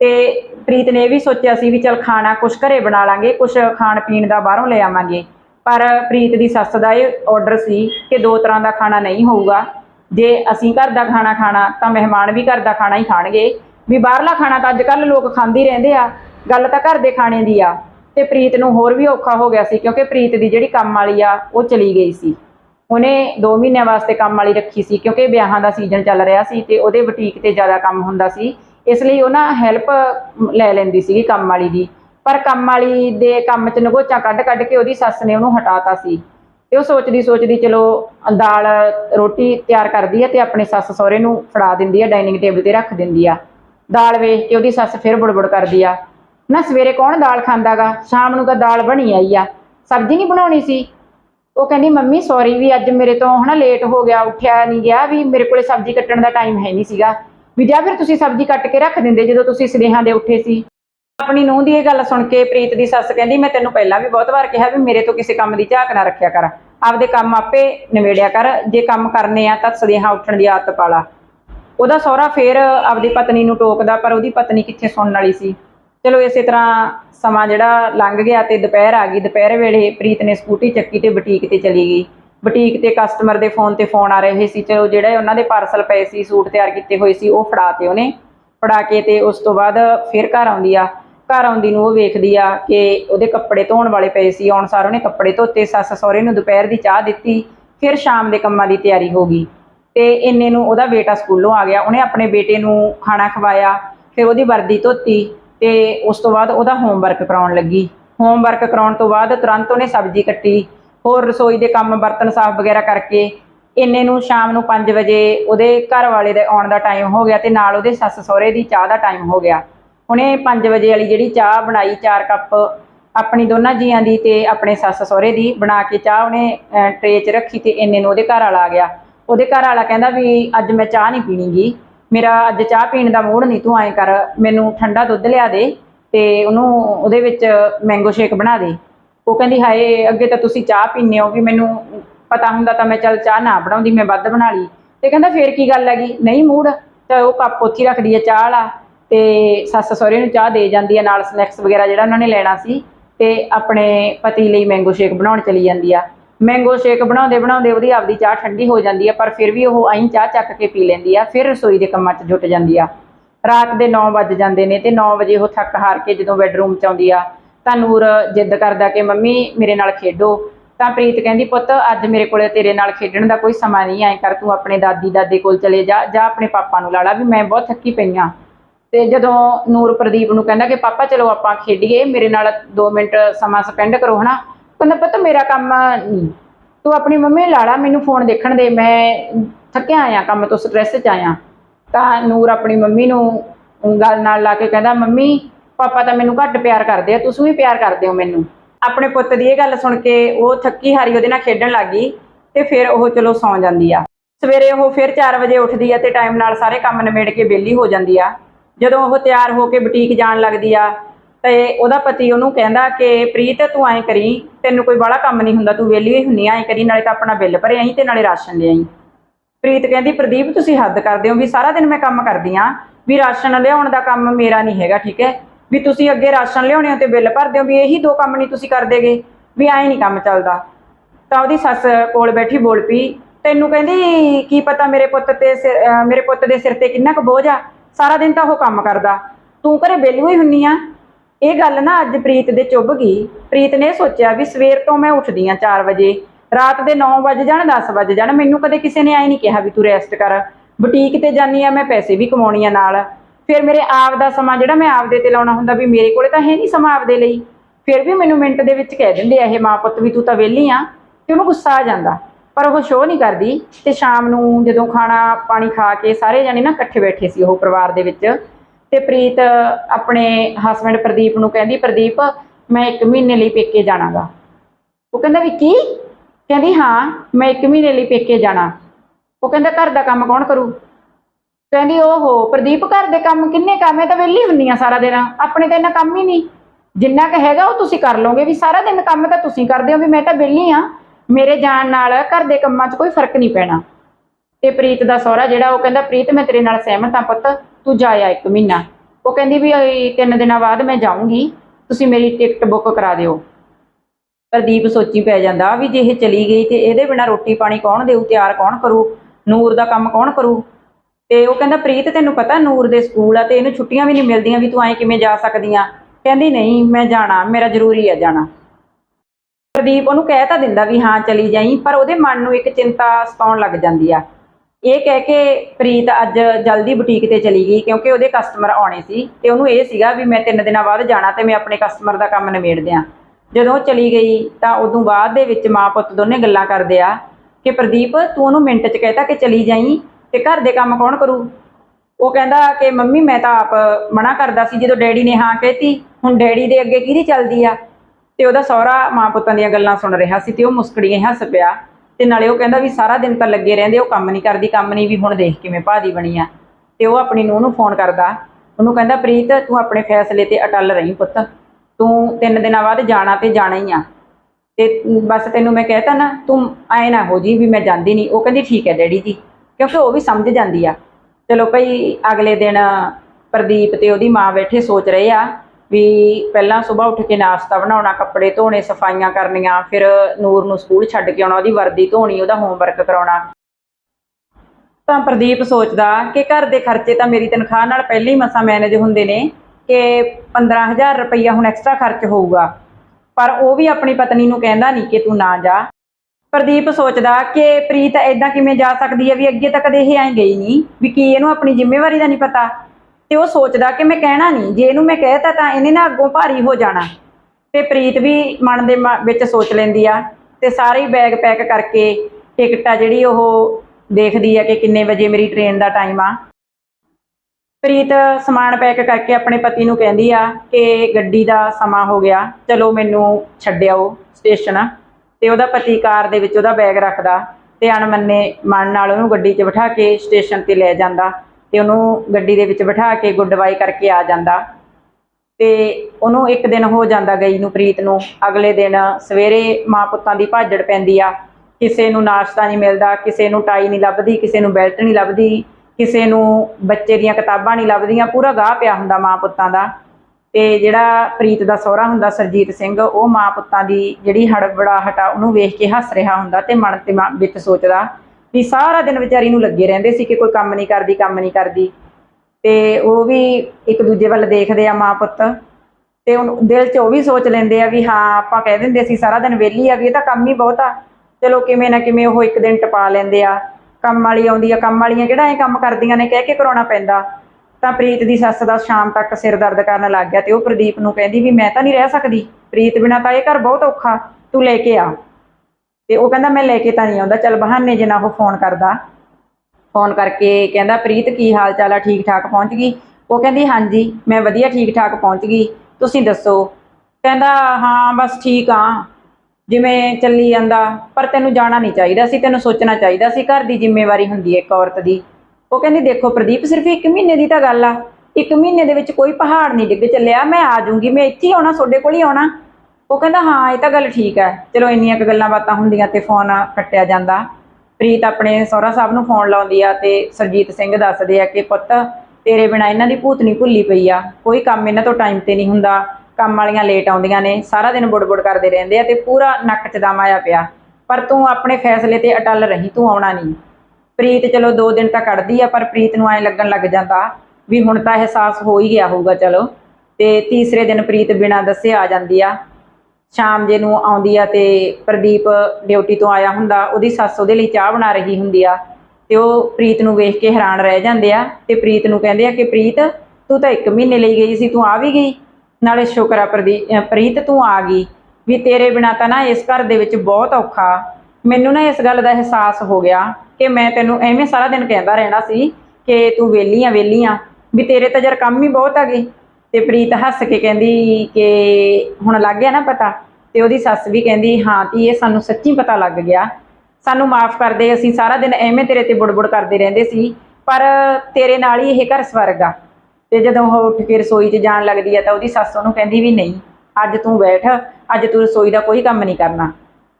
ਤੇ ਪ੍ਰੀਤ ਨੇ ਇਹ ਵੀ ਸੋਚਿਆ ਸੀ ਵੀ ਚਲ ਖਾਣਾ ਕੁਛ ਘਰੇ ਬਣਾ ਲਾਂਗੇ, ਕੁਛ ਖਾਣ ਪੀਣ ਦਾ ਬਾਹਰੋਂ ਲੈ ਆਵਾਂਗੇ। ਪਰ ਪ੍ਰੀਤ ਦੀ ਸੱਸ ਦਾ ਇਹ ਆਰਡਰ ਸੀ ਕਿ ਦੋ ਤਰ੍ਹਾਂ ਦਾ ਖਾਣਾ ਨਹੀਂ ਹੋਊਗਾ। ਜੇ ਅਸੀਂ ਘਰ ਦਾ ਖਾਣਾ ਖਾਣਾ, ਤਾਂ ਮਹਿਮਾਨ ਵੀ ਘਰ ਦਾ ਖਾਣਾ ਹੀ ਖਾਣਗੇ। ਵੀ ਬਾਹਰਲਾ ਖਾਣਾ ਤਾਂ ਅੱਜ ਕੱਲ ਲੋਕ ਖਾਂਦੇ ਰਹਿੰਦੇ ਆ, ਗੱਲ ਤਾਂ ਘਰ ਦੇ ਖਾਣੇ ਦੀ ਆ। ਤੇ ਪ੍ਰੀਤ ਨੂੰ ਹੋਰ ਵੀ ਔਖਾ ਹੋ ਗਿਆ ਸੀ ਕਿਉਂਕਿ ਪ੍ਰੀਤ ਦੀ ਜਿਹੜੀ ਕੰਮ ਵਾਲੀ ਆ, ਉਹ ਚਲੀ ਗਈ ਸੀ। ਉਹਨੇ 2 ਮਹੀਨਿਆਂ ਵਾਸਤੇ ਕੰਮ ਵਾਲੀ ਰੱਖੀ ਸੀ ਕਿਉਂਕਿ ਵਿਆਹਾਂ ਦਾ ਸੀਜ਼ਨ ਚੱਲ ਰਿਹਾ ਸੀ ਤੇ ਉਹਦੇ ਬੁਟੀਕ ਤੇ ਜ਼ਿਆਦਾ ਕੰਮ ਹੁੰਦਾ ਸੀ। ਇਸ ਲਈ ਉਹ ਨਾ ਹੈਲਪ ਲੈ ਲੈਂਦੀ ਸੀਗੀ ਕੰਮ ਵਾਲੀ ਦੀ। ਪਰ ਕੰਮ ਵਾਲੀ ਦੇ ਕੰਮ 'ਚ ਨਗੋਚਾ ਕੱਢ ਕੱਢ ਕੇ ਉਹਦੀ ਸੱਸ ਨੇ ਉਹਨੂੰ ਹਟਾਤਾ ਸੀ। ਤੇ ਉਹ ਸੋਚਦੀ ਸੋਚਦੀ ਚਲੋ ਦਾਲ, ਰੋਟੀ ਤਿਆਰ ਕਰਦੀ ਹੈ ਤੇ ਆਪਣੇ ਸੱਸ ਸਹੁਰੇ ਨੂੰ ਫੜਾ ਦਿੰਦੀ ਹੈ ਡਾਈਨਿੰਗ ਟੇਬਲ ਤੇ ਰੱਖ ਦਿੰਦੀ ਆ। ਦਾਲ ਵੇਖ ਕੇ ਉਹਦੀ ਸੱਸ ਫਿਰ ਬੁੜਬੁੜ ਕਰਦੀ ਆ। ਨਾ ਸਵੇਰੇ ਕੌਣ ਦਾਲ ਖਾਂਦਾਗਾ? ਸ਼ਾਮ ਨੂੰ ਤਾਂ ਦਾਲ ਬਣੀ ਆਈ ਆ। ਸਬਜ਼ੀ ਨਹੀਂ ਬਣਾਉਣੀ ਸੀ। ਉਹ ਕਹਿੰਦੀ, ਮੰਮੀ ਸੌਰੀ ਵੀ ਅੱਜ ਮੇਰੇ ਤੋਂ ਹਨਾ ਲੇਟ ਹੋ ਗਿਆ, ਉੱਠਿਆ ਨਹੀਂ ਗਿਆ ਵੀ ਮੇਰੇ ਕੋਲੇ ਸਬਜ਼ੀ ਕੱਟਣ ਦਾ ਟਾਈਮ ਹੈ ਨਹੀਂ ਸੀਗਾ। ਵੀ ਜਾਂ ਫਿਰ ਤੁਸੀਂ ਸਬਜ਼ੀ ਕੱਟ ਕੇ ਰੱਖ ਦਿੰਦੇ ਜਦੋਂ ਤੁਸੀਂ ਸਨੇਹਾਂ ਦੇ ਉੱਠੇ ਸੀ। ਆਪਣੀ ਨੂੰਹ ਦੀ ਇਹ ਗੱਲ ਸੁਣ ਕੇ ਪ੍ਰੀਤ ਦੀ ਸੱਸ ਕਹਿੰਦੀ, ਮੈਂ ਤੈਨੂੰ ਪਹਿਲਾਂ ਵੀ ਬਹੁਤ ਵਾਰ ਕਿਹਾ ਵੀ ਮੇਰੇ ਤੋਂ ਕਿਸੇ ਕੰਮ ਦੀ ਝਾਕ ਨਾ ਰੱਖਿਆ ਕਰ। ਆਪਦੇ ਕੰਮ ਆਪੇ ਨਿਬੇੜਿਆ ਕਰ। ਜੇ ਕੰਮ ਕਰਨੇ ਆ ਤਾਂ ਸਦੇਹਾ ਉੱਠਣ ਦੀ ਆਦਤ ਪਾਲਾ ਉਹਦਾ ਸਹੁਰਾ ਫੇਰ ਆਪਦੀ ਪਤਨੀ ਨੂੰ ਟੋਕਦਾ, ਪਰ ਉਹਦੀ ਪਤਨੀ ਕਿੱਥੇ ਸੁਣਨ ਵਾਲੀ ਸੀ? ਚਲੋ ਇਸੇ ਤਰ੍ਹਾਂ ਸਮਾਂ ਜਿਹੜਾ ਲੰਘ ਗਿਆ ਤੇ ਦੁਪਹਿਰ ਆ ਗਈ। ਦੁਪਹਿਰ ਵੇਲੇ ਪ੍ਰੀਤ ਨੇ ਸਕੂਟੀ ਚੱਕੀ ਤੇ ਬੁਟੀਕ ਤੇ ਚਲੀ ਗਈ। ਬੁਟੀਕ ਤੇ ਕਸਟਮਰ ਦੇ ਫੋਨ ਤੇ ਫੋਨ ਆ ਰਹੇ ਸੀ। ਚਲੋ ਜਿਹੜੇ ਉਹਨਾਂ ਦੇ ਪਾਰਸਲ ਪਏ ਸੀ, ਸੂਟ ਤਿਆਰ ਕੀਤੇ ਹੋਏ ਸੀ, ਉਹ ਫੜਾ ਤੇ ਉਹਨੇ। ਫੜਾ ਕੇ ਤੇ ਉਸ ਤੋਂ ਬਾਅਦ ਫਿਰ ਘਰ ਆਉਂਦੀ ਆ। ਘਰ ਆਉਂਦੀ ਨੂੰ ਉਹ ਵੇਖਦੀ ਆ ਕਿ ਉਹਦੇ ਕੱਪੜੇ ਧੋਣ ਵਾਲੇ ਪਏ ਸੀ। ਆਉਣ ਸਾਰ ਉਹਨੇ ਕੱਪੜੇ ਧੋਤੇ, ਸੱਸ ਸਹੁਰੇ ਨੂੰ ਦੁਪਹਿਰ ਦੀ ਚਾਹ ਦਿੱਤੀ। ਫਿਰ ਸ਼ਾਮ ਦੇ ਕੰਮਾਂ ਦੀ ਤਿਆਰੀ ਹੋ ਗਈ। ਤੇ ਇੰਨੇ ਨੂੰ ਉਹਦਾ ਬੇਟਾ ਸਕੂਲੋਂ ਆ ਗਿਆ। ਉਹਨੇ ਆਪਣੇ ਬੇਟੇ ਨੂੰ ਖਾਣਾ ਖਵਾਇਆ। ਫਿਰ ਉਹਦੀ ਵਰਦੀ ਧੋਤੀ। ਤੇ ਉਸ ਤੋਂ ਬਾਅਦ ਉਹਦਾ ਹੋਮਵਰਕ ਕਰਾਉਣ ਲੱਗੀ। ਹੋਮਵਰਕ ਕਰਾਉਣ ਤੋਂ ਬਾਅਦ ਤੁਰੰਤ ਉਹਨੇ ਸਬਜ਼ੀ ਕੱਟੀ, ਹੋਰ ਰਸੋਈ ਦੇ ਕੰਮ ਬਰਤਨ ਸਾਫ਼ ਵਗੈਰਾ ਕਰਕੇ ਇੰਨੇ ਨੂੰ ਸ਼ਾਮ ਨੂੰ 5 ਵਜੇ ਉਹਦੇ ਘਰ ਵਾਲੇ ਦੇ ਆਉਣ ਦਾ ਟਾਈਮ ਹੋ ਗਿਆ ਤੇ ਨਾਲ ਉਹਦੇ ਸੱਸ ਸਹੁਰੇ ਦੀ ਚਾਹ ਦਾ ਟਾਈਮ ਹੋ ਗਿਆ। ਉਹਨੇ 5 ਵਜੇ ਵਾਲੀ ਜਿਹੜੀ ਚਾਹ ਬਣਾਈ 4 ਕੱਪ ਆਪਣੀ ਦੋਨਾਂ ਜੀਆਂ ਦੀ ਤੇ ਆਪਣੇ ਸੱਸ ਸਹੁਰੇ ਦੀ ਬਣਾ ਕੇ ਚਾਹ ਉਹਨੇ ਟਰੇ 'ਚ ਰੱਖੀ ਤੇ ਇੰਨੇ ਨੂੰ ਉਹਦੇ ਘਰ ਵਾਲਾ ਆ ਗਿਆ। ਉਹਦੇ ਘਰ ਵਾਲਾ ਕਹਿੰਦਾ ਵੀ ਅੱਜ ਮੈਂ ਚਾਹ ਨਹੀਂ ਪੀਣੀਗੀ। ਮੇਰਾ ਅੱਜ ਚਾਹ ਪੀਣ ਦਾ ਮੂਡ ਨਹੀਂ, ਤੂੰ ਐਂ ਕਰ, ਮੈਨੂੰ ਠੰਡਾ ਦੁੱਧ ਲਿਆ ਦੇ ਤੇ ਉਹਨੂੰ ਉਹਦੇ ਵਿੱਚ ਮੈਂਗੋ ਸ਼ੇਕ ਬਣਾ ਦੇ। ਉਹ ਕਹਿੰਦੀ, ਹਾਏ, ਅੱਗੇ ਤਾਂ ਤੁਸੀਂ ਚਾਹ ਪੀਂਦੇ ਹੋ ਵੀ ਮੈਨੂੰ ਪਤਾ ਹੁੰਦਾ ਤਾਂ ਮੈਂ ਚੱਲ ਚਾਹ ਨਾ ਬਣਾਉਂਦੀ, ਮੈਂ ਵੱਧ ਬਣਾ ਲਈ। ਤੇ ਕਹਿੰਦਾ, ਫੇਰ ਕੀ ਗੱਲ ਹੈਗੀ? ਨਹੀਂ ਮੂਡ, ਤਾਂ ਉਹ ਕੱਪ ਉੱਥੇ ਰੱਖਦੀ ਹੈ ਚਾਹ ਵਾਲਾ ਤੇ ਸੱਸ ਸਹੁਰੇ ਨੂੰ ਚਾਹ ਦੇ ਜਾਂਦੀ ਹੈ ਨਾਲ ਸਨੈਕਸ ਵਗੈਰਾ ਜਿਹੜਾ ਉਹਨਾਂ ਨੇ ਲੈਣਾ ਸੀ ਤੇ ਆਪਣੇ ਪਤੀ ਲਈ ਮੈਂਗੋ ਸ਼ੇਕ ਬਣਾਉਣ ਚਲੀ ਜਾਂਦੀ ਆ। ਮੈਂਗੋ ਸ਼ੇਕ ਬਣਾਉਂਦੇ ਬਣਾਉਂਦੇ ਉਹਦੀ ਆਪਦੀ ਚਾਹ ਠੰਡੀ ਹੋ ਜਾਂਦੀ ਆ, ਪਰ ਫਿਰ ਵੀ ਉਹ ਆਈ ਚਾਹ ਚੱਕ ਕੇ ਪੀ ਲੈਂਦੀ ਆ, ਫਿਰ ਰਸੋਈ ਦੇ ਕੰਮਾਂ 'ਚ ਜੁਟ ਜਾਂਦੀ ਆ। ਰਾਤ ਦੇ 9 ਵੱਜ ਜਾਂਦੇ ਨੇ ਤੇ 9 ਵਜੇ ਉਹ ਥੱਕ ਹਾਰ ਕੇ ਜਦੋਂ ਬੈੱਡਰੂਮ 'ਚ ਆਉਂਦੀ ਆ ਤਾਂ ਨੂਰ ਜਿੱਦ ਕਰਦਾ ਕਿ ਮੰਮੀ ਮੇਰੇ ਨਾਲ ਖੇਡੋ। ਤਾਂ ਪ੍ਰੀਤ ਕਹਿੰਦੀ, ਪੁੱਤ, ਅੱਜ ਮੇਰੇ ਕੋਲੇ ਤੇਰੇ ਨਾਲ ਖੇਡਣ ਦਾ ਕੋਈ ਸਮਾਂ ਨਹੀਂ, ਐ ਕਰ ਤੂੰ ਆਪਣੇ ਦਾਦੀ ਦਾਦੇ ਕੋਲ ਚਲੇ ਜਾ, ਜਾਂ ਆਪਣੇ ਪਾਪਾ ਨੂੰ ਲਾ ਲਾ ਵੀ ਮੈਂ ਬਹੁਤ ਥੱਕੀ ਪਈ ਆਂ। ਤੇ ਜਦੋਂ ਨੂਰ ਪ੍ਰਦੀਪ ਨੂੰ ਕਹਿੰਦਾ ਕਿ, ਪਾਪਾ, ਚਲੋ ਆਪਾਂ ਖੇਡੀਏ, ਮੇਰੇ ਨਾਲ 2 ਮਿੰਟ ਸਮਾਂ ਸਪੈਂਡ ਕਰੋ, ਹਨਾ? ਕਹਿੰਦਾ, ਪੁੱਤ, ਮੇਰਾ ਕੰਮ ਨਹੀਂ ਤੂੰ ਆਪਣੀ ਮੰਮੀ ਨੂੰ ਲਾ ਲਾ ਮੈਨੂੰ ਫੋਨ ਦੇਖਣ ਦੇ, ਮੈਂ ਥੱਕਿਆ ਆਇਆ ਕੰਮ ਤੋਂ ਸਟ੍ਰੈਸ 'ਚ ਆਇਆ। ਤਾਂ ਨੂਰ ਆਪਣੀ ਮੰਮੀ ਨੂੰ ਗੱਲ ਨਾਲ ਲਾ ਕੇ ਕਹਿੰਦਾ, ਮੰਮੀ, ਪਾਪਾ ਤਾਂ ਮੈਨੂੰ ਘੱਟ ਪਿਆਰ ਕਰਦੇ ਆ, ਤੁਸੀਂ ਵੀ ਪਿਆਰ ਕਰਦੇ ਹੋ ਮੈਨੂੰ। ਆਪਣੇ ਪੁੱਤ ਦੀ ਇਹ ਗੱਲ ਸੁਣ ਕੇ ਉਹ ਥੱਕੀ ਹਾਰੀ ਉਹਦੇ ਨਾਲ ਖੇਡਣ ਲੱਗ ਗਈ ਤੇ ਫਿਰ ਉਹ ਚਲੋ ਸੌਂ ਜਾਂਦੀ ਆ। ਸਵੇਰੇ ਉਹ ਫਿਰ 4 ਵਜੇ ਉੱਠਦੀ ਆ ਤੇ ਟਾਈਮ ਨਾਲ ਸਾਰੇ ਕੰਮ ਨਿਬੇੜ ਕੇ ਵਿਹਲੀ ਹੋ ਜਾਂਦੀ ਆ। ਜਦੋਂ ਉਹ ਤਿਆਰ ਹੋ ਕੇ ਬੁਟੀਕ ਜਾਣ ਲੱਗਦੀ ਆ ਤੇ ਉਹਦਾ ਪਤੀ ਉਹਨੂੰ ਕਹਿੰਦਾ ਕਿ ਪ੍ਰੀਤ, ਤੂੰ ਐਂ ਕਰੀ, ਤੈਨੂੰ ਕੋਈ ਬੜਾ ਕੰਮ ਨਹੀਂ ਹੁੰਦਾ, ਤੂੰ ਵਿਹਲੀ ਹੀ ਹੁੰਨੀ ਆ, ਐਂ ਕਰੀ, ਨਾਲੇ ਤਾਂ ਆਪਣਾ ਬਿੱਲ ਭਰੇ ਆਈ ਤੇ ਨਾਲੇ ਰਾਸ਼ਨ ਲੈ ਆਈ ਪ੍ਰੀਤ ਕਹਿੰਦੀ, ਪ੍ਰਦੀਪ, ਤੁਸੀਂ ਹੱਦ ਕਰਦੇ ਹੋ ਵੀ ਸਾਰਾ ਦਿਨ ਮੈਂ ਕੰਮ ਕਰਦੀ ਆ, ਵੀ ਰਾਸ਼ਨ ਲਿਆਉਣ ਦਾ ਕੰਮ ਮੇਰਾ ਨਹੀਂ ਹੈਗਾ, ਠੀਕ ਹੈ? ਵੀ ਤੁਸੀਂ ਅੱਗੇ ਰਾਸ਼ਨ ਲਿਆਉਣੇ ਹੋ ਤੇ ਬਿੱਲ ਭਰਦੇ ਹੋ, ਵੀ ਇਹੀ ਦੋ ਕੰਮ ਨਹੀਂ ਤੁਸੀਂ ਕਰਦੇਗੇ ਵੀ ਐਂ ਨਹੀਂ ਕੰਮ ਚੱਲਦਾ। ਤਾਂ ਉਹਦੀ ਸੱਸ ਕੋਲ ਬੈਠੀ ਬੋਲ ਪਈ, ਤੈਨੂੰ ਕਹਿੰਦੀ, ਕੀ ਪਤਾ ਮੇਰੇ ਪੁੱਤ ਤੇ ਸਿਰ ਮੇਰੇ ਪੁੱਤ ਦੇ ਸਿਰ ਤੇ ਕਿੰਨਾ ਕੁ ਬੋਝ ਆ? ਸਾਰਾ ਦਿਨ ਤਾਂ ਉਹ ਕੰਮ ਕਰਦਾ। ਤੂੰ ਘਰੇ ਵਿਹਲੀ ਹੋਈ ਹੁੰਨੀ ਆ ਇਹ ਗੱਲ ਨਾ ਅੱਜ ਪ੍ਰੀਤ ਦੇ ਚੁੱਭ ਗਈ। ਪ੍ਰੀਤ ਨੇ ਸੋਚਿਆ ਵੀ ਸਵੇਰ ਤੋਂ ਮੈਂ ਉੱਠਦੀ ਆ 4 ਵਜੇ। ਰਾਤ ਦੇ 9 ਵਜੇ ਜਾਣ 10 ਵਜੇ ਜਾਣ। ਮੈਨੂੰ ਕਦੇ ਕਿਸੇ ਨੇ ਐ ਨਹੀਂ ਕਿਹਾ ਵੀ ਤੂੰ ਰੈਸਟ ਕਰ। ਬੁਟੀਕ ਤੇ ਜਾਨੀ ਆ ਮੈਂ ਪੈਸੇ ਵੀ ਕਮਾਉਣੀ ਆ ਨਾਲ। ਫਿਰ ਮੇਰੇ ਆਪ ਦਾ ਸਮਾਂ ਜਿਹੜਾ ਮੈਂ ਆਪਦੇ ਤੇ ਲਾਉਣਾ ਹੁੰਦਾ ਵੀ ਮੇਰੇ ਕੋਲੇ ਤਾਂ ਹੈ ਨਹੀਂ ਸਮਾਂ ਆਪਦੇ ਲਈ। ਫਿਰ ਵੀ ਮੈਨੂੰ ਮਿੰਟ ਦੇ ਵਿੱਚ ਕਹਿ ਦਿੰਦੇ ਆ ਇਹ ਮਾਂ ਪੁੱਤ ਵੀ ਤੂੰ ਤਾਂ ਵਿਹਲੀ ਆ ਤੇ ਉਹਨੂੰ ਗੁੱਸਾ ਆ ਜਾਂਦਾ। ਪਰ ਉਹ ਸ਼ੋਅ ਨਹੀਂ ਕਰਦੀ ਤੇ ਸ਼ਾਮ ਨੂੰ ਜਦੋਂ ਖਾਣਾ ਪਾਣੀ ਖਾ ਕੇ ਸਾਰੇ ਜਾਣੇ ਨਾ ਇਕੱਠੇ ਬੈਠੇ ਸੀ ਉਹ ਪਰਿਵਾਰ ਦੇ ਵਿੱਚ। ਤੇ ਪ੍ਰੀਤ ਆਪਣੇ ਹਸਬੰਡ ਪ੍ਰਦੀਪ ਨੂੰ ਕਹਿੰਦੀ, ਪ੍ਰਦੀਪ, ਮੈਂ 1 ਮਹੀਨੇ ਲਈ ਪੇਕੇ ਜਾਣਾਗਾ। ਉਹ ਕਹਿੰਦਾ ਵੀ ਕੀ ਕਹਿੰਦੀ, ਹਾਂ, ਮੈਂ 1 ਮਹੀਨੇ ਲਈ ਪੇਕੇ ਜਾਣਾ। ਉਹ ਕਹਿੰਦਾ, ਘਰ ਦਾ ਕੰਮ ਕੌਣ ਕਰੂ? ਕਹਿੰਦੀ, ਓਹੋ, ਪ੍ਰਦੀਪ ਘਰ ਦੇ ਕੰਮ ਕਿੰਨੇ ਕੰਮ? ਹੈ ਤਾਂ ਵਿਹਲੀ ਹੁੰਨੀ ਆ ਸਾਰਾ ਦਿਨ। ਆਪਣੇ ਤਾਂ ਇੰਨਾ ਕੰਮ ਹੀ ਨਹੀਂ ਜਿੰਨਾ ਕੁ ਹੈਗਾ, ਉਹ ਤੁਸੀਂ ਕਰ ਲਓਗੇ। ਵੀ ਸਾਰਾ ਦਿਨ ਕੰਮ ਤਾਂ ਤੁਸੀਂ ਕਰਦੇ ਹੋ, ਵੀ ਮੈਂ ਤਾਂ ਵਿਹਲੀ ਆ। ਮੇਰੇ ਜਾਣ ਨਾਲ ਘਰ ਦੇ ਕੰਮਾਂ 'ਚ ਕੋਈ ਫ਼ਰਕ ਨਹੀਂ ਪੈਣਾ। ਤੇ ਪ੍ਰੀਤ ਦਾ ਸਹੁਰਾ ਜਿਹੜਾ, ਉਹ ਕਹਿੰਦਾ, ਪ੍ਰੀਤ, ਮੈਂ ਤੇਰੇ ਨਾਲ ਸਹਿਮਤ ਹਾਂ ਪੁੱਤ। ਤੂੰ ਜਾਇਆ ਇੱਕ ਮਹੀਨਾ। ਉਹ ਕਹਿੰਦੀ ਵੀ ਤਿੰਨ ਦਿਨਾਂ ਬਾਅਦ ਮੈਂ ਜਾਊਂਗੀ। ਤੁਸੀਂ ਮੇਰੀ ਟਿਕਟ ਬੁੱਕ ਕਰਾ ਦਿਓ। ਪ੍ਰਦੀਪ ਸੋਚੀ ਪੈ ਜਾਂਦਾ ਵੀ ਜੇ ਇਹ ਚਲੀ ਗਈ ਤੇ ਇਹਦੇ ਬਿਨਾ ਰੋਟੀ ਪਾਣੀ ਕੌਣ ਦੇਊ, ਤਿਆਰ ਕੌਣ ਕਰੂ? ਨੂਰ ਦਾ ਕੰਮ ਕੌਣ ਕਰੂ? ਤੇ ਉਹ ਕਹਿੰਦਾ, ਪ੍ਰੀਤ, ਤੈਨੂੰ ਪਤਾ ਨੂਰ ਦੇ ਸਕੂਲ ਆ ਤੇ ਇਹਨੂੰ ਛੁੱਟੀਆਂ ਵੀ ਨਹੀਂ ਮਿਲਦੀਆਂ ਵੀ ਤੂੰ ਐਂ ਕਿਵੇਂ ਜਾ ਸਕਦੀ ਆ ਕਹਿੰਦੀ, ਨਹੀਂ, ਮੈਂ ਜਾਣਾ, ਮੇਰਾ ਜ਼ਰੂਰੀ ਆ ਜਾਣਾ। ਪ੍ਰਦੀਪ ਉਹਨੂੰ ਕਹਿ ਤਾਂ ਦਿੰਦਾ ਵੀ, ਹਾਂ, ਚਲੀ ਜਾਈ। ਪਰ ਉਹਦੇ ਮਨ ਨੂੰ ਇੱਕ ਚਿੰਤਾ ਸਤਾਉਣ ਲੱਗ ਜਾਂਦੀ ਆ। ਇਹ ਕਹਿ ਕੇ ਪ੍ਰੀਤ ਅੱਜ ਜਲਦੀ ਬੁਟੀਕ ਤੇ ਚਲੀ ਗਈ ਕਿਉਂਕਿ ਉਹਦੇ ਕਸਟਮਰ ਆਉਣੇ ਸੀ ਤੇ ਉਹਨੂੰ ਇਹ ਸੀਗਾ ਵੀ ਮੈਂ ਤਿੰਨ ਦਿਨਾਂ ਬਾਅਦ ਜਾਣਾ ਤੇ ਮੈਂ ਆਪਣੇ ਕਸਟਮਰ ਦਾ ਕੰਮ ਨਿਬੇੜ ਦਿਆਂ ਜਦੋਂ ਚਲੀ ਗਈ ਤਾਂ ਉਦੋਂ ਬਾਅਦ ਦੇ ਵਿੱਚ ਮਾਂ ਪੁੱਤ ਦੋਨੇ ਗੱਲਾਂ ਕਰਦੇ ਆ ਕਿ ਪ੍ਰਦੀਪ, ਤੂੰ ਉਹਨੂੰ ਮਿੰਟ 'ਚ ਕਹਿਤਾ ਕਿ ਚਲੀ ਜਾਈ ਤੇ ਘਰ ਦੇ ਕੰਮ ਕੌਣ ਕਰੂ? ਉਹ ਕਹਿੰਦਾ ਕਿ ਮੰਮੀ, ਮੈਂ ਤਾਂ ਆਪ ਮਨਾ ਕਰਦਾ ਸੀ ਜਦੋਂ ਡੈਡੀ ਨੇ ਹਾਂ ਕਹਿਤੀ। ਹੁਣ ਡੈਡੀ ਦੇ ਅੱਗੇ ਕਿਹਦੀ ਚੱਲਦੀ ਆ? ਤੇ ਉਹਦਾ ਸਹੁਰਾ ਮਾਂ ਪੁੱਤਾਂ ਦੀਆਂ ਗੱਲਾਂ ਸੁਣ ਰਿਹਾ ਸੀ ਤੇ ਉਹ ਮੁਸਕੜੀਆਂ ਹੱਸ ਪਿਆ। ਤੇ ਨਾਲੇ ਉਹ ਕਹਿੰਦਾ ਵੀ ਸਾਰਾ ਦਿਨ ਤਾਂ ਲੱਗੇ ਰਹਿੰਦੇ, ਉਹ ਕੰਮ ਨਹੀਂ ਕਰਦੀ, ਕੰਮ ਨਹੀਂ, ਵੀ ਹੁਣ ਦੇਖ ਕਿਵੇਂ ਭਾਦੀ ਬਣੀ ਆ। ਤੇ ਉਹ ਆਪਣੀ ਨੂੰਹ ਨੂੰ ਫੋਨ ਕਰਦਾ, ਉਹਨੂੰ ਕਹਿੰਦਾ, ਪ੍ਰੀਤ, ਤੂੰ ਆਪਣੇ ਫੈਸਲੇ ਤੇ ਅਟਲ ਰਹੀਂ ਪੁੱਤ। ਤੂੰ ਤਿੰਨ ਦਿਨਾਂ ਬਾਅਦ ਜਾਣਾ ਤੇ ਜਾਣਾ ਹੀ ਆ। ਤੇ ਬਸ ਤੈਨੂੰ ਮੈਂ ਕਹਿਤਾ ਨਾ, ਤੂੰ ਐ ਨਾ ਹੋ ਜੀ ਵੀ ਮੈਂ ਜਾਂਦੀ ਨਹੀਂ। ਉਹ ਕਹਿੰਦੀ, ਠੀਕ ਹੈ ਡੈਡੀ ਜੀ। ਕਿਉਂਕਿ ਉਹ ਵੀ ਸਮਝ ਜਾਂਦੀ ਆ। ਚਲੋ ਭਈ, ਅਗਲੇ ਦਿਨ ਪ੍ਰਦੀਪ ਤੇ ਉਹਦੀ ਮਾਂ ਬੈਠੇ ਸੋਚ ਰਹੇ ਆ ਵੀ ਪਹਿਲਾਂ ਸਵੇਰ ਉੱਠ ਕੇ ਨਾਸ਼ਤਾ ਬਣਾਉਣਾ, ਕੱਪੜੇ ਧੋਣੇ, ਸਫਾਈਆਂ ਕਰਨੀਆਂ, ਫਿਰ ਨੂਰ ਨੂੰ ਸਕੂਲ ਛੱਡ ਕੇ ਆਉਣਾ, ਉਹਦੀ ਵਰਦੀ ਧੋਣੀ, ਉਹਦਾ ਹੋਮਵਰਕ ਕਰਾਉਣਾ। ਤਾਂ ਪ੍ਰਦੀਪ ਸੋਚਦਾ ਕਿ ਘਰ ਦੇ ਖਰਚੇ ਤਾਂ ਮੇਰੀ ਤਨਖਾਹ ਨਾਲ ਪਹਿਲਾਂ ਹੀ ਮਸਾ ਮੈਨੇਜ ਹੁੰਦੇ ਨੇ ਕਿ 15000 ਰੁਪਈਆ ਹੁਣ ਐਕਸਟਰਾ ਖਰਚ ਹੋਊਗਾ। ਪਰ ਉਹ ਵੀ ਆਪਣੀ ਪਤਨੀ ਨੂੰ ਕਹਿੰਦਾ ਨਹੀਂ ਕਿ ਤੂੰ ਨਾ ਜਾ। ਪ੍ਰਦੀਪ ਸੋਚਦਾ ਕਿ ਪ੍ਰੀਤ ਐਦਾਂ ਕਿਵੇਂ ਜਾ ਸਕਦੀ ਹੈ ਵੀ ਅੱਗੇ ਤਾਂ ਕਦੇ ਇਹ ਐਂ ਗਈ ਨਹੀਂ, ਵੀ ਕੀ ਇਹਨੂੰ ਆਪਣੀ ਜ਼ਿੰਮੇਵਾਰੀ ਦਾ ਨਹੀਂ ਪਤਾ। ਤੇ ਉਹ ਸੋਚਦਾ ਕਿ ਮੈਂ ਕਹਿਣਾ ਨਹੀਂ, ਜੇ ਇਹਨੂੰ ਮੈਂ ਕਹਿਤਾ ਤਾਂ ਇਹਨੇ ਨਾ ਅੱਗੋਂ ਭਾਰੀ ਹੋ ਜਾਣਾ। ਤੇ ਪ੍ਰੀਤ ਵੀ ਮਨ ਦੇ ਵਿੱਚ ਸੋਚ ਲੈਂਦੀ ਆ ਤੇ ਸਾਰੇ ਬੈਗ ਪੈਕ ਕਰਕੇ ਟਿਕਟ ਆ ਜਿਹੜੀ ਉਹ ਦੇਖਦੀ ਆ ਕਿ ਕਿੰਨੇ ਵਜੇ ਮੇਰੀ ਟ੍ਰੇਨ ਦਾ ਟਾਈਮ ਆ। ਪ੍ਰੀਤ ਸਮਾਨ ਪੈਕ ਕਰਕੇ ਆਪਣੇ ਪਤੀ ਨੂੰ ਕਹਿੰਦੀ ਆ ਕਿ ਗੱਡੀ ਦਾ ਸਮਾਂ ਹੋ ਗਿਆ, ਚਲੋ ਮੈਨੂੰ ਛੱਡਿਆਓ ਸਟੇਸ਼ਨ। ਤੇ ਉਹਦਾ ਪਤੀ ਕਾਰ ਦੇ ਵਿੱਚ ਉਹਦਾ ਬੈਗ ਰੱਖਦਾ ਤੇ ਅਣਮੰਨੇ ਮਨ ਨਾਲ ਉਹਨੂੰ ਗੱਡੀ 'ਚ ਬਿਠਾ ਕੇ ਸਟੇਸ਼ਨ ਤੇ ਲੈ ਜਾਂਦਾ। ਤੇ ਉਹਨੂੰ ਗੱਡੀ ਦੇ ਵਿੱਚ ਬਿਠਾ ਕੇ ਗੁੱਡ ਬਾਈ ਕਰਕੇ ਆ ਜਾਂਦਾ। ਤੇ ਉਹਨੂੰ ਇੱਕ ਦਿਨ ਹੋ ਜਾਂਦਾ ਗਈ ਨੂੰ ਪ੍ਰੀਤ ਨੂੰ। ਅਗਲੇ ਦਿਨ ਸਵੇਰੇ ਮਾਂ ਪੁੱਤਾਂ ਦੀ ਭਾਜੜ ਪੈਂਦੀ ਆ। ਕਿਸੇ ਨੂੰ ਨਾਸ਼ਤਾ ਨਹੀਂ ਮਿਲਦਾ, ਕਿਸੇ ਨੂੰ ਟਾਈ ਨਹੀਂ ਲੱਭਦੀ, ਕਿਸੇ ਨੂੰ ਬੈਲਟ ਨਹੀਂ ਲੱਭਦੀ, ਕਿਸੇ ਨੂੰ ਬੱਚੇ ਦੀਆਂ ਕਿਤਾਬਾਂ ਨਹੀਂ ਲੱਭਦੀਆਂ। ਪੂਰਾ ਗਾਹ ਪਿਆ ਹੁੰਦਾ ਮਾਂ ਪੁੱਤਾਂ ਦਾ। ਤੇ ਜਿਹੜਾ ਪ੍ਰੀਤ ਦਾ ਸਹੁਰਾ ਹੁੰਦਾ ਸਰਜੀਤ ਸਿੰਘ, ਉਹ ਮਾਂ ਪੁੱਤਾਂ ਦੀ ਜਿਹੜੀ ਹੜਬੜਾਹਟ ਆ ਉਹਨੂੰ ਵੇਖ ਕੇ ਹੱਸ ਰਿਹਾ ਹੁੰਦਾ ਤੇ ਮਨ ਤੇ ਮਨ ਵਿੱਚ ਸੋਚਦਾ ਵੀ ਸਾਰਾ ਦਿਨ ਵਿਚਾਰੀ ਨੂੰ ਲੱਗੇ ਰਹਿੰਦੇ ਸੀ ਕਿ ਕੋਈ ਕੰਮ ਨਹੀਂ ਕਰਦੀ, ਕੰਮ ਨਹੀਂ ਕਰਦੀ। ਤੇ ਉਹ ਵੀ ਇੱਕ ਦੂਜੇ ਵੱਲ ਦੇਖਦੇ ਆ ਮਾਂ ਪੁੱਤ। ਤੇ ਉਹਨੂੰ ਦਿਲ 'ਚ ਉਹ ਵੀ ਸੋਚ ਲੈਂਦੇ ਆ ਵੀ ਹਾਂ, ਆਪਾਂ ਕਹਿ ਦਿੰਦੇ ਸੀ ਸਾਰਾ ਦਿਨ ਵਿਹਲੀ ਆ ਵੀ ਇਹ ਤਾਂ ਕੰਮ ਹੀ ਬਹੁਤ ਆ। ਚਲੋ ਕਿਵੇਂ ਨਾ ਕਿਵੇਂ ਉਹ ਇੱਕ ਦਿਨ ਟਪਾ ਲੈਂਦੇ ਆ। ਕੰਮ ਵਾਲੀ ਆਉਂਦੀ ਆ, ਕੰਮ ਵਾਲੀਆਂ ਕਿਹੜਾ ਇਹ ਕੰਮ ਕਰਦੀਆਂ ਨੇ, ਕਹਿ ਕੇ ਕਰਾਉਣਾ ਪੈਂਦਾ। ਤਾਂ ਪ੍ਰੀਤ ਦੀ ਸੱਸ ਦਾ ਸ਼ਾਮ ਤੱਕ ਸਿਰ ਦਰਦ ਕਰਨ ਲੱਗ ਗਿਆ ਤੇ ਉਹ ਪ੍ਰਦੀਪ ਨੂੰ ਕਹਿੰਦੀ ਵੀ ਮੈਂ ਤਾਂ ਨਹੀਂ ਰਹਿ ਸਕਦੀ। ਪ੍ਰੀਤ ਬਿਨਾ ਤਾਂ ਇਹ ਘਰ ਬਹੁਤ ਔਖਾ, ਤੂੰ ਲੈ ਕੇ ਆ। ਤੇ ਉਹ ਕਹਿੰਦਾ ਮੈਂ ਲੈ ਕੇ ਤਾਂ ਨਹੀਂ ਆਉਂਦਾ, ਚੱਲ ਬਹਾਨੇ ਜੇ ਨਾ ਉਹ ਫੋਨ ਕਰਦਾ। ਫੋਨ ਕਰਕੇ ਕਹਿੰਦਾ, ਪ੍ਰੀਤ ਕੀ ਹਾਲ ਚਾਲ ਆ, ਠੀਕ ਠਾਕ ਪਹੁੰਚ ਗਈ? ਉਹ ਕਹਿੰਦੀ, ਹਾਂਜੀ, ਮੈਂ ਵਧੀਆ ਠੀਕ ਠਾਕ ਪਹੁੰਚ ਗਈ, ਤੁਸੀਂ ਦੱਸੋ? ਕਹਿੰਦਾ, ਹਾਂ, ਬਸ ਠੀਕ ਆ। ਜਿਵੇਂ ਚੱਲੀ ਜਾਂਦਾ, ਪਰ ਤੈਨੂੰ ਜਾਣਾ ਨਹੀਂ ਚਾਹੀਦਾ ਸੀ, ਤੈਨੂੰ ਸੋਚਣਾ ਚਾਹੀਦਾ ਸੀ, ਘਰ ਦੀ ਜ਼ਿੰਮੇਵਾਰੀ ਹੁੰਦੀ ਹੈ ਇੱਕ ਔਰਤ ਦੀ। ਉਹ ਕਹਿੰਦੀ, ਦੇਖੋ ਪ੍ਰਦੀਪ, ਸਿਰਫ ਇੱਕ ਮਹੀਨੇ ਦੀ ਤਾਂ ਗੱਲ ਆ। ਇੱਕ ਮਹੀਨੇ ਦੇ ਵਿੱਚ ਕੋਈ ਪਹਾੜ ਨਹੀਂ ਡਿੱਗ ਚੱਲਿਆ, ਮੈਂ ਆ ਜਾਊਂਗੀ, ਮੈਂ ਇੱਥੇ ਹੀ ਆਉਣਾ, ਤੁਹਾਡੇ ਕੋਲ ਹੀ ਆਉਣਾ। ਉਹ ਕਹਿੰਦਾ, ਹਾਂ, ਇਹ ਤਾਂ ਗੱਲ ਠੀਕ ਹੈ। ਚਲੋ, ਇੰਨੀਆਂ ਕੁ ਗੱਲਾਂ ਬਾਤਾਂ ਹੁੰਦੀਆਂ ਤੇ ਫੋਨ ਕੱਟਿਆ ਜਾਂਦਾ। ਪ੍ਰੀਤ ਆਪਣੇ ਸਹੁਰਾ ਸਾਹਿਬ ਨੂੰ ਫੋਨ ਲਾਉਂਦੀ ਆ ਤੇ ਸਰਜੀਤ ਸਿੰਘ ਦੱਸਦੇ ਆ ਕਿ, ਪੁੱਤ, ਤੇਰੇ ਬਿਨਾ ਇਹਨਾਂ ਦੀ ਭੂਤਨੀ ਭੁੱਲੀ ਪਈ ਆ। ਕੋਈ ਕੰਮ ਇਹਨਾਂ ਤੋਂ ਟਾਈਮ ਤੇ ਨਹੀਂ ਹੁੰਦਾ। ਕੰਮ ਵਾਲੀਆਂ ਲੇਟ ਆਉਂਦੀਆਂ ਨੇ। ਸਾਰਾ ਦਿਨ ਬੁੜਬੁੜ ਕਰਦੇ ਰਹਿੰਦੇ ਆ ਤੇ ਪੂਰਾ ਨੱਕ ਚ ਦਮ ਆਇਆ ਪਿਆ। ਪਰ ਤੂੰ ਆਪਣੇ ਫੈਸਲੇ ਤੇ ਅਟਲ ਰਹੀ, ਤੂੰ ਆਉਣਾ ਨਹੀਂ। ਪ੍ਰੀਤ ਚਲੋ 2 ਦਿਨ ਤਾਂ ਕੱਢਦੀ ਆ, ਪਰ ਪ੍ਰੀਤ ਨੂੰ ਐ ਲੱਗਣ ਲੱਗ ਜਾਂਦਾ ਵੀ ਹੁਣ ਤਾਂ ਅਹਿਸਾਸ ਹੋ ਹੀ ਗਿਆ ਹੋਊਗਾ, ਚਲੋ। ਤੇ ਤੀਸਰੇ ਦਿਨ ਪ੍ਰੀਤ ਬਿਨਾਂ ਦੱਸੇ ਆ ਜਾਂਦੀ ਆ। ਸ਼ਾਮ ਜੇ ਨੂੰ ਆਉਂਦੀ ਆ ਤੇ ਪ੍ਰਦੀਪ ਡਿਊਟੀ ਤੋਂ ਆਇਆ ਹੁੰਦਾ, ਉਹਦੀ ਸੱਸ ਉਹਦੇ ਲਈ ਚਾਹ ਬਣਾ ਰਹੀ ਹੁੰਦੀ ਆ। ਤੇ ਉਹ ਪ੍ਰੀਤ ਨੂੰ ਵੇਖ ਕੇ ਹੈਰਾਨ ਰਹਿ ਜਾਂਦੇ ਆ ਤੇ ਪ੍ਰੀਤ ਨੂੰ ਕਹਿੰਦੇ ਆ ਕਿ ਪ੍ਰੀਤ, ਤੂੰ ਤਾਂ ਇੱਕ ਮਹੀਨੇ ਲਈ ਗਈ ਸੀ, ਤੂੰ ਆ ਵੀ ਗਈ। ਨਾਲੇ ਸ਼ੁਕਰ ਆ ਪ੍ਰਦੀ- ਪ੍ਰੀਤ ਤੂੰ ਆ ਗਈ। ਵੀ ਤੇਰੇ ਬਿਨਾ ਤਾਂ ਨਾ ਇਸ ਘਰ ਦੇ ਵਿੱਚ ਬਹੁਤ ਔਖਾ। ਮੈਨੂੰ ਨਾ ਇਸ ਗੱਲ ਦਾ ਅਹਿਸਾਸ ਹੋ ਗਿਆ ਕਿ ਮੈਂ ਤੈਨੂੰ ਐਵੇਂ ਸਾਰਾ ਦਿਨ ਕਹਿੰਦਾ ਰਹਿਣਾ ਸੀ ਕਿ ਤੂੰ ਵਿਹਲੀ ਆ ਵਿਹਲੀ ਆ। ਵੀ ਤੇਰੇ ਤਾਂ ਜਰ ਕੰਮ ਹੀ ਬਹੁਤ ਆ ਗਏ ਤੇ ਪ੍ਰੀਤ ਹੱਸ ਕੇ ਕਹਿੰਦੀ ਕਿ ਹੁਣ ਲੱਗ ਗਿਆ ਨਾ ਪਤਾ, ਤੇ ਉਹਦੀ ਸੱਸ ਵੀ ਕਹਿੰਦੀ, ਹਾਂ ਧੀ ਇਹ ਸਾਨੂੰ ਸੱਚੀ ਪਤਾ ਲੱਗ ਗਿਆ। ਸਾਨੂੰ ਮਾਫ ਕਰ ਦੇ, ਅਸੀਂ ਸਾਰਾ ਦਿਨ ਐਵੇਂ ਤੇਰੇ ਤੇ ਬੁੜਬੁੜ ਕਰਦੇ ਰਹਿੰਦੇ ਸੀ, ਪਰ ਤੇਰੇ ਨਾਲ ਹੀ ਇਹ ਘਰ ਸਵਰਗ ਆ। ਤੇ ਜਦੋਂ ਉਹ ਉੱਠ ਕੇ ਰਸੋਈ 'ਚ ਜਾਣ ਲੱਗਦੀ ਆ, ਤਾਂ ਉਹਦੀ ਸੱਸ ਉਹਨੂੰ ਕਹਿੰਦੀ ਵੀ ਨਹੀਂ, ਅੱਜ ਤੂੰ ਬੈਠ, ਅੱਜ ਤੂੰ ਰਸੋਈ ਦਾ ਕੋਈ ਕੰਮ ਨਹੀਂ ਕਰਨਾ।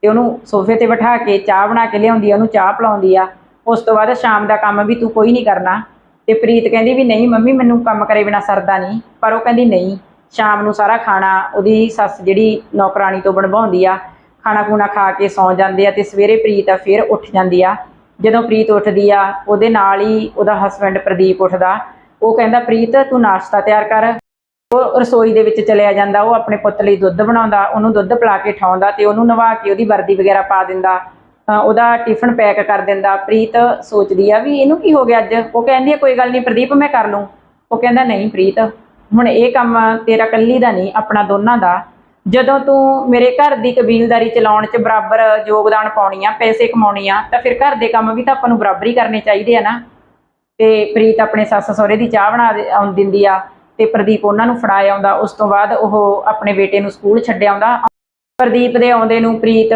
ਤੇ ਉਹਨੂੰ ਸੋਫੇ ਤੇ ਬਿਠਾ ਕੇ ਚਾਹ ਬਣਾ ਕੇ ਲਿਆਉਂਦੀ ਆ, ਉਹਨੂੰ ਚਾਹ ਪਿਲਾਉਂਦੀ ਆ। ਉਸ ਤੋਂ ਬਾਅਦ ਸ਼ਾਮ ਦਾ ਕੰਮ ਵੀ ਤੂੰ ਕੋਈ ਨਹੀਂ ਕਰਨਾ। ਤੇ ਪ੍ਰੀਤ ਕਹਿੰਦੀ ਵੀ ਨਹੀਂ, ਮੰਮੀ ਮੈਨੂੰ ਕੰਮ ਕਰੇ ਬਿਨਾ ਸਰਦਾ ਨਹੀਂ, ਪਰ ਉਹ ਕਹਿੰਦੀ ਨਹੀਂ, ਸ਼ਾਮ ਨੂੰ ਸਾਰਾ ਖਾਣਾ ਉਹਦੀ ਸੱਸ ਜਿਹੜੀ ਨੌਕਰਾਨੀ ਤੋਂ ਬਣਵਾਉਂਦੀ ਆ, ਖਾਣਾ ਖੂਣਾ ਖਾ ਕੇ ਸੌਂ ਜਾਂਦੇ ਆ ਤੇ ਸਵੇਰੇ ਪ੍ਰੀਤ ਆ, ਫਿਰ ਉੱਠ ਜਾਂਦੀ ਆ। ਜਦੋਂ ਪ੍ਰੀਤ ਉੱਠਦੀ ਆ, ਉਹਦੇ ਨਾਲ ਹੀ ਉਹਦਾ ਹਸਬੰਡ ਪ੍ਰਦੀਪ ਉੱਠਦਾ। ਉਹ ਕਹਿੰਦਾ, ਪ੍ਰੀਤ, ਤੂੰ ਨਾਸ਼ਤਾ ਤਿਆਰ ਕਰ। ਉਹ ਰਸੋਈ ਦੇ ਵਿੱਚ ਚਲਿਆ ਜਾਂਦਾ, ਉਹ ਆਪਣੇ ਪੁੱਤ ਲਈ ਦੁੱਧ ਬਣਾਉਂਦਾ, ਉਹਨੂੰ ਦੁੱਧ ਪਿਲਾ ਕੇ ਠਾਉਂਦਾ ਤੇ ਉਹਨੂੰ ਨਵਾ ਕੇ ਉਹਦੀ ਵਰਦੀ ਵਗੈਰਾ ਪਾ ਦਿੰਦਾ। ਉਹਦਾ ਟਿਫਨ ਪੈਕ ਕਰ ਦਿੰਦਾ। ਪ੍ਰੀਤ ਸੋਚਦੀ ਆ ਵੀ ਇਹਨੂੰ ਕੀ ਹੋ ਗਿਆ ਅੱਜ? ਉਹ ਕਹਿੰਦੀ ਆ, ਕੋਈ ਗੱਲ ਨਹੀਂ ਪ੍ਰਦੀਪ, ਮੈਂ ਕਰ ਲੂੰ। ਉਹ ਕਹਿੰਦਾ, ਨਹੀਂ ਪ੍ਰੀਤ, ਹੁਣ ਇਹ ਕੰਮ ਤੇਰਾ ਕੱਲੀ ਦਾ ਨਹੀਂ, ਆਪਣਾ ਦੋਨਾਂ ਦਾ। ਜਦੋਂ ਤੂੰ ਮੇਰੇ ਘਰ ਦੀ ਕਬੀਲਦਾਰੀ ਚਲਾਉਣ 'ਚ ਬਰਾਬਰ ਯੋਗਦਾਨ ਪਾਉਣੀ ਆ, ਪੈਸੇ ਕਮਾਉਣੀ ਆ, ਤਾਂ ਫਿਰ ਘਰ ਦੇ ਕੰਮ ਵੀ ਤਾਂ ਆਪਾਂ ਨੂੰ ਬਰਾਬਰ ਹੀ ਕਰਨੇ ਚਾਹੀਦੇ ਆ ਨਾ। ਤੇ ਪ੍ਰੀਤ ਆਪਣੇ ਸੱਸ ਸਹੁਰੇ ਦੀ ਚਾਹ ਬਣਾ ਆਉਣ ਦਿੰਦੀ ਆ ਤੇ ਪ੍ਰਦੀਪ ਉਹਨਾਂ ਨੂੰ ਫੜਾ ਆਉਂਦਾ। ਉਸ ਤੋਂ ਬਾਅਦ ਉਹ ਆਪਣੇ ਬੇਟੇ ਨੂੰ ਸਕੂਲ ਛੱਡ ਆਉਂਦਾ। ਪ੍ਰਦੀਪ ਦੇ ਆਉਂਦੇ ਨੂੰ ਪ੍ਰੀਤ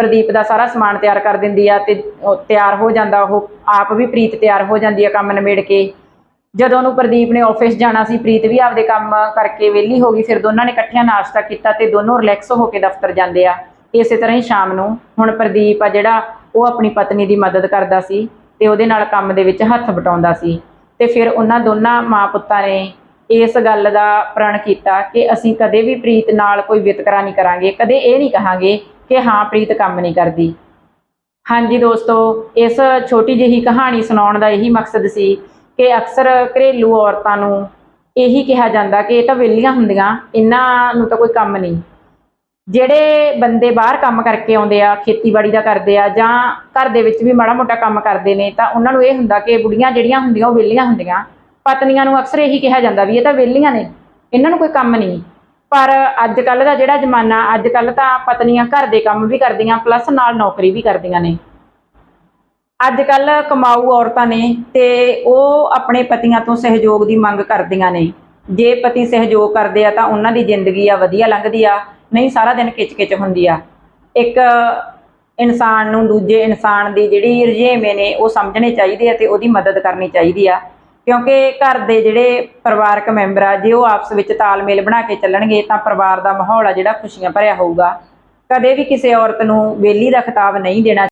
ਪ੍ਰਦੀਪ ਦਾ ਸਾਰਾ ਸਮਾਨ ਤਿਆਰ ਕਰ ਦਿੰਦੀ ਆ ਤੇ ਤਿਆਰ ਹੋ ਜਾਂਦਾ, ਉਹ ਆਪ ਵੀ ਪ੍ਰੀਤ ਤਿਆਰ ਹੋ ਜਾਂਦੀ ਆ ਕੰਮ ਨਿਬੇੜ ਕੇ। ਜਦੋਂ ਉਹਨੂੰ ਪ੍ਰਦੀਪ ਨੇ ਆਫਿਸ ਜਾਣਾ ਸੀ, ਪ੍ਰੀਤ ਵੀ ਆਪਦੇ ਕੰਮ ਕਰਕੇ ਵਿਹਲੀ ਹੋ ਗਈ, ਫਿਰ ਦੋਨਾਂ ਨੇ ਇਕੱਠਿਆਂ ਨਾਸ਼ਤਾ ਕੀਤਾ ਤੇ ਦੋਨੋਂ ਰਿਲੈਕਸ ਹੋ ਕੇ ਦਫ਼ਤਰ ਜਾਂਦੇ ਆ। ਇਸੇ ਤਰ੍ਹਾਂ ਹੀ ਸ਼ਾਮ ਨੂੰ ਹੁਣ ਪ੍ਰਦੀਪ ਆ ਜਿਹੜਾ, ਉਹ ਆਪਣੀ ਪਤਨੀ ਦੀ ਮਦਦ ਕਰਦਾ ਸੀ ਤੇ ਉਹਦੇ ਨਾਲ ਕੰਮ ਦੇ ਵਿੱਚ ਹੱਥ ਵਟਾਉਂਦਾ ਸੀ। ਤੇ ਫਿਰ ਉਹਨਾਂ ਦੋਨਾਂ ਮਾਂ ਪੁੱਤਾਂ ਨੇ ਇਸ ਗੱਲ ਦਾ ਪ੍ਰਣ ਕੀਤਾ ਕਿ ਅਸੀਂ ਕਦੇ ਵੀ ਪ੍ਰੀਤ ਨਾਲ ਕੋਈ ਵਿਤਕਰਾ ਨਹੀਂ ਕਰਾਂਗੇ, ਕਦੇ ਇਹ ਨਹੀਂ ਕਹਾਂਗੇ ਕਿ ਹਾਂ, ਪ੍ਰੀਤ ਕੰਮ ਨਹੀਂ ਕਰਦੀ। ਹਾਂਜੀ ਦੋਸਤੋ, ਇਸ ਛੋਟੀ ਜਿਹੀ ਕਹਾਣੀ ਸੁਣਾਉਣ ਦਾ ਇਹੀ ਮਕਸਦ ਸੀ ਕਿ ਅਕਸਰ ਘਰੇਲੂ ਔਰਤਾਂ ਨੂੰ ਇਹੀ ਕਿਹਾ ਜਾਂਦਾ ਕਿ ਇਹ ਤਾਂ ਵਿਹਲੀਆਂ ਹੁੰਦੀਆਂ, ਇਹਨਾਂ ਨੂੰ ਤਾਂ ਕੋਈ ਕੰਮ ਨਹੀਂ। ਜਿਹੜੇ ਬੰਦੇ ਬਾਹਰ ਕੰਮ ਕਰਕੇ ਆਉਂਦੇ ਆ, ਖੇਤੀਬਾੜੀ ਦਾ ਕਰਦੇ ਆ ਜਾਂ ਘਰ ਦੇ ਵਿੱਚ ਵੀ ਮਾੜਾ ਮੋਟਾ ਕੰਮ ਕਰਦੇ ਨੇ, ਤਾਂ ਉਹਨਾਂ ਨੂੰ ਇਹ ਹੁੰਦਾ ਕਿ ਬੁੜੀਆਂ ਜਿਹੜੀਆਂ ਹੁੰਦੀਆਂ ਉਹ ਵਿਹਲੀਆਂ ਹੁੰਦੀਆਂ। ਪਤਨੀਆਂ ਨੂੰ ਅਕਸਰ ਇਹੀ ਕਿਹਾ ਜਾਂਦਾ ਵੀ ਇਹ ਤਾਂ ਵਿਹਲੀਆਂ ਨੇ, ਇਹਨਾਂ ਨੂੰ ਕੋਈ ਕੰਮ ਨਹੀਂ। ਪਰ ਅੱਜ ਕੱਲ ਦਾ ਜਿਹੜਾ ਜ਼ਮਾਨਾ ਅੱਜ ਕੱਲ ਤਾਂ ਪਤਨੀਆਂ ਘਰ ਦੇ ਕੰਮ ਵੀ ਕਰਦੀਆਂ ਪਲੱਸ ਨਾਲ ਨੌਕਰੀ ਵੀ ਕਰਦੀਆਂ ਨੇ। ਅੱਜ ਕੱਲ ਕਮਾਊ ਔਰਤਾਂ ਨੇ ਤੇ ਉਹ ਆਪਣੇ ਪਤੀਆਂ ਤੋਂ ਸਹਿਯੋਗ ਦੀ ਮੰਗ ਕਰਦੀਆਂ ਨੇ। ਜੇ ਪਤੀ ਸਹਿਯੋਗ ਕਰਦੇ ਆ ਤਾਂ ਉਹਨਾਂ ਦੀ ਜ਼ਿੰਦਗੀ ਆ ਵਧੀਆ ਲੰਘਦੀ ਆ, ਨਹੀਂ ਸਾਰਾ ਦਿਨ ਕਿਚ-ਕਿਚ ਹੁੰਦੀ ਆ। ਇੱਕ ਇਨਸਾਨ ਨੂੰ ਦੂਜੇ ਇਨਸਾਨ ਦੀ ਜਿਹੜੀ ਰੁਝੇਵੇਂ ਨੇ ਉਹ ਸਮਝਣੇ ਚਾਹੀਦੇ ਆ ਤੇ ਉਹਦੀ ਮਦਦ ਕਰਨੀ ਚਾਹੀਦੀ ਆ। ਕਿਉਂਕਿ ਘਰ ਦੇ ਜਿਹੜੇ ਪਰਿਵਾਰਕ ਮੈਂਬਰ ਆ, ਜੇ ਉਹ ਆਪਸ ਵਿੱਚ ਤਾਲਮੇਲ ਬਣਾ ਕੇ ਚੱਲਣਗੇ, ਤਾਂ ਪਰਿਵਾਰ ਦਾ ਮਾਹੌਲ ਆ ਜਿਹੜਾ ਖੁਸ਼ੀਆਂ ਭਰਿਆ ਹੋਊਗਾ। ਕਦੇ ਵੀ ਕਿਸੇ ਔਰਤ ਨੂੰ ਵਿਹਲੀ ਦਾ ਖਿਤਾਬ ਨਹੀਂ ਦੇਣਾ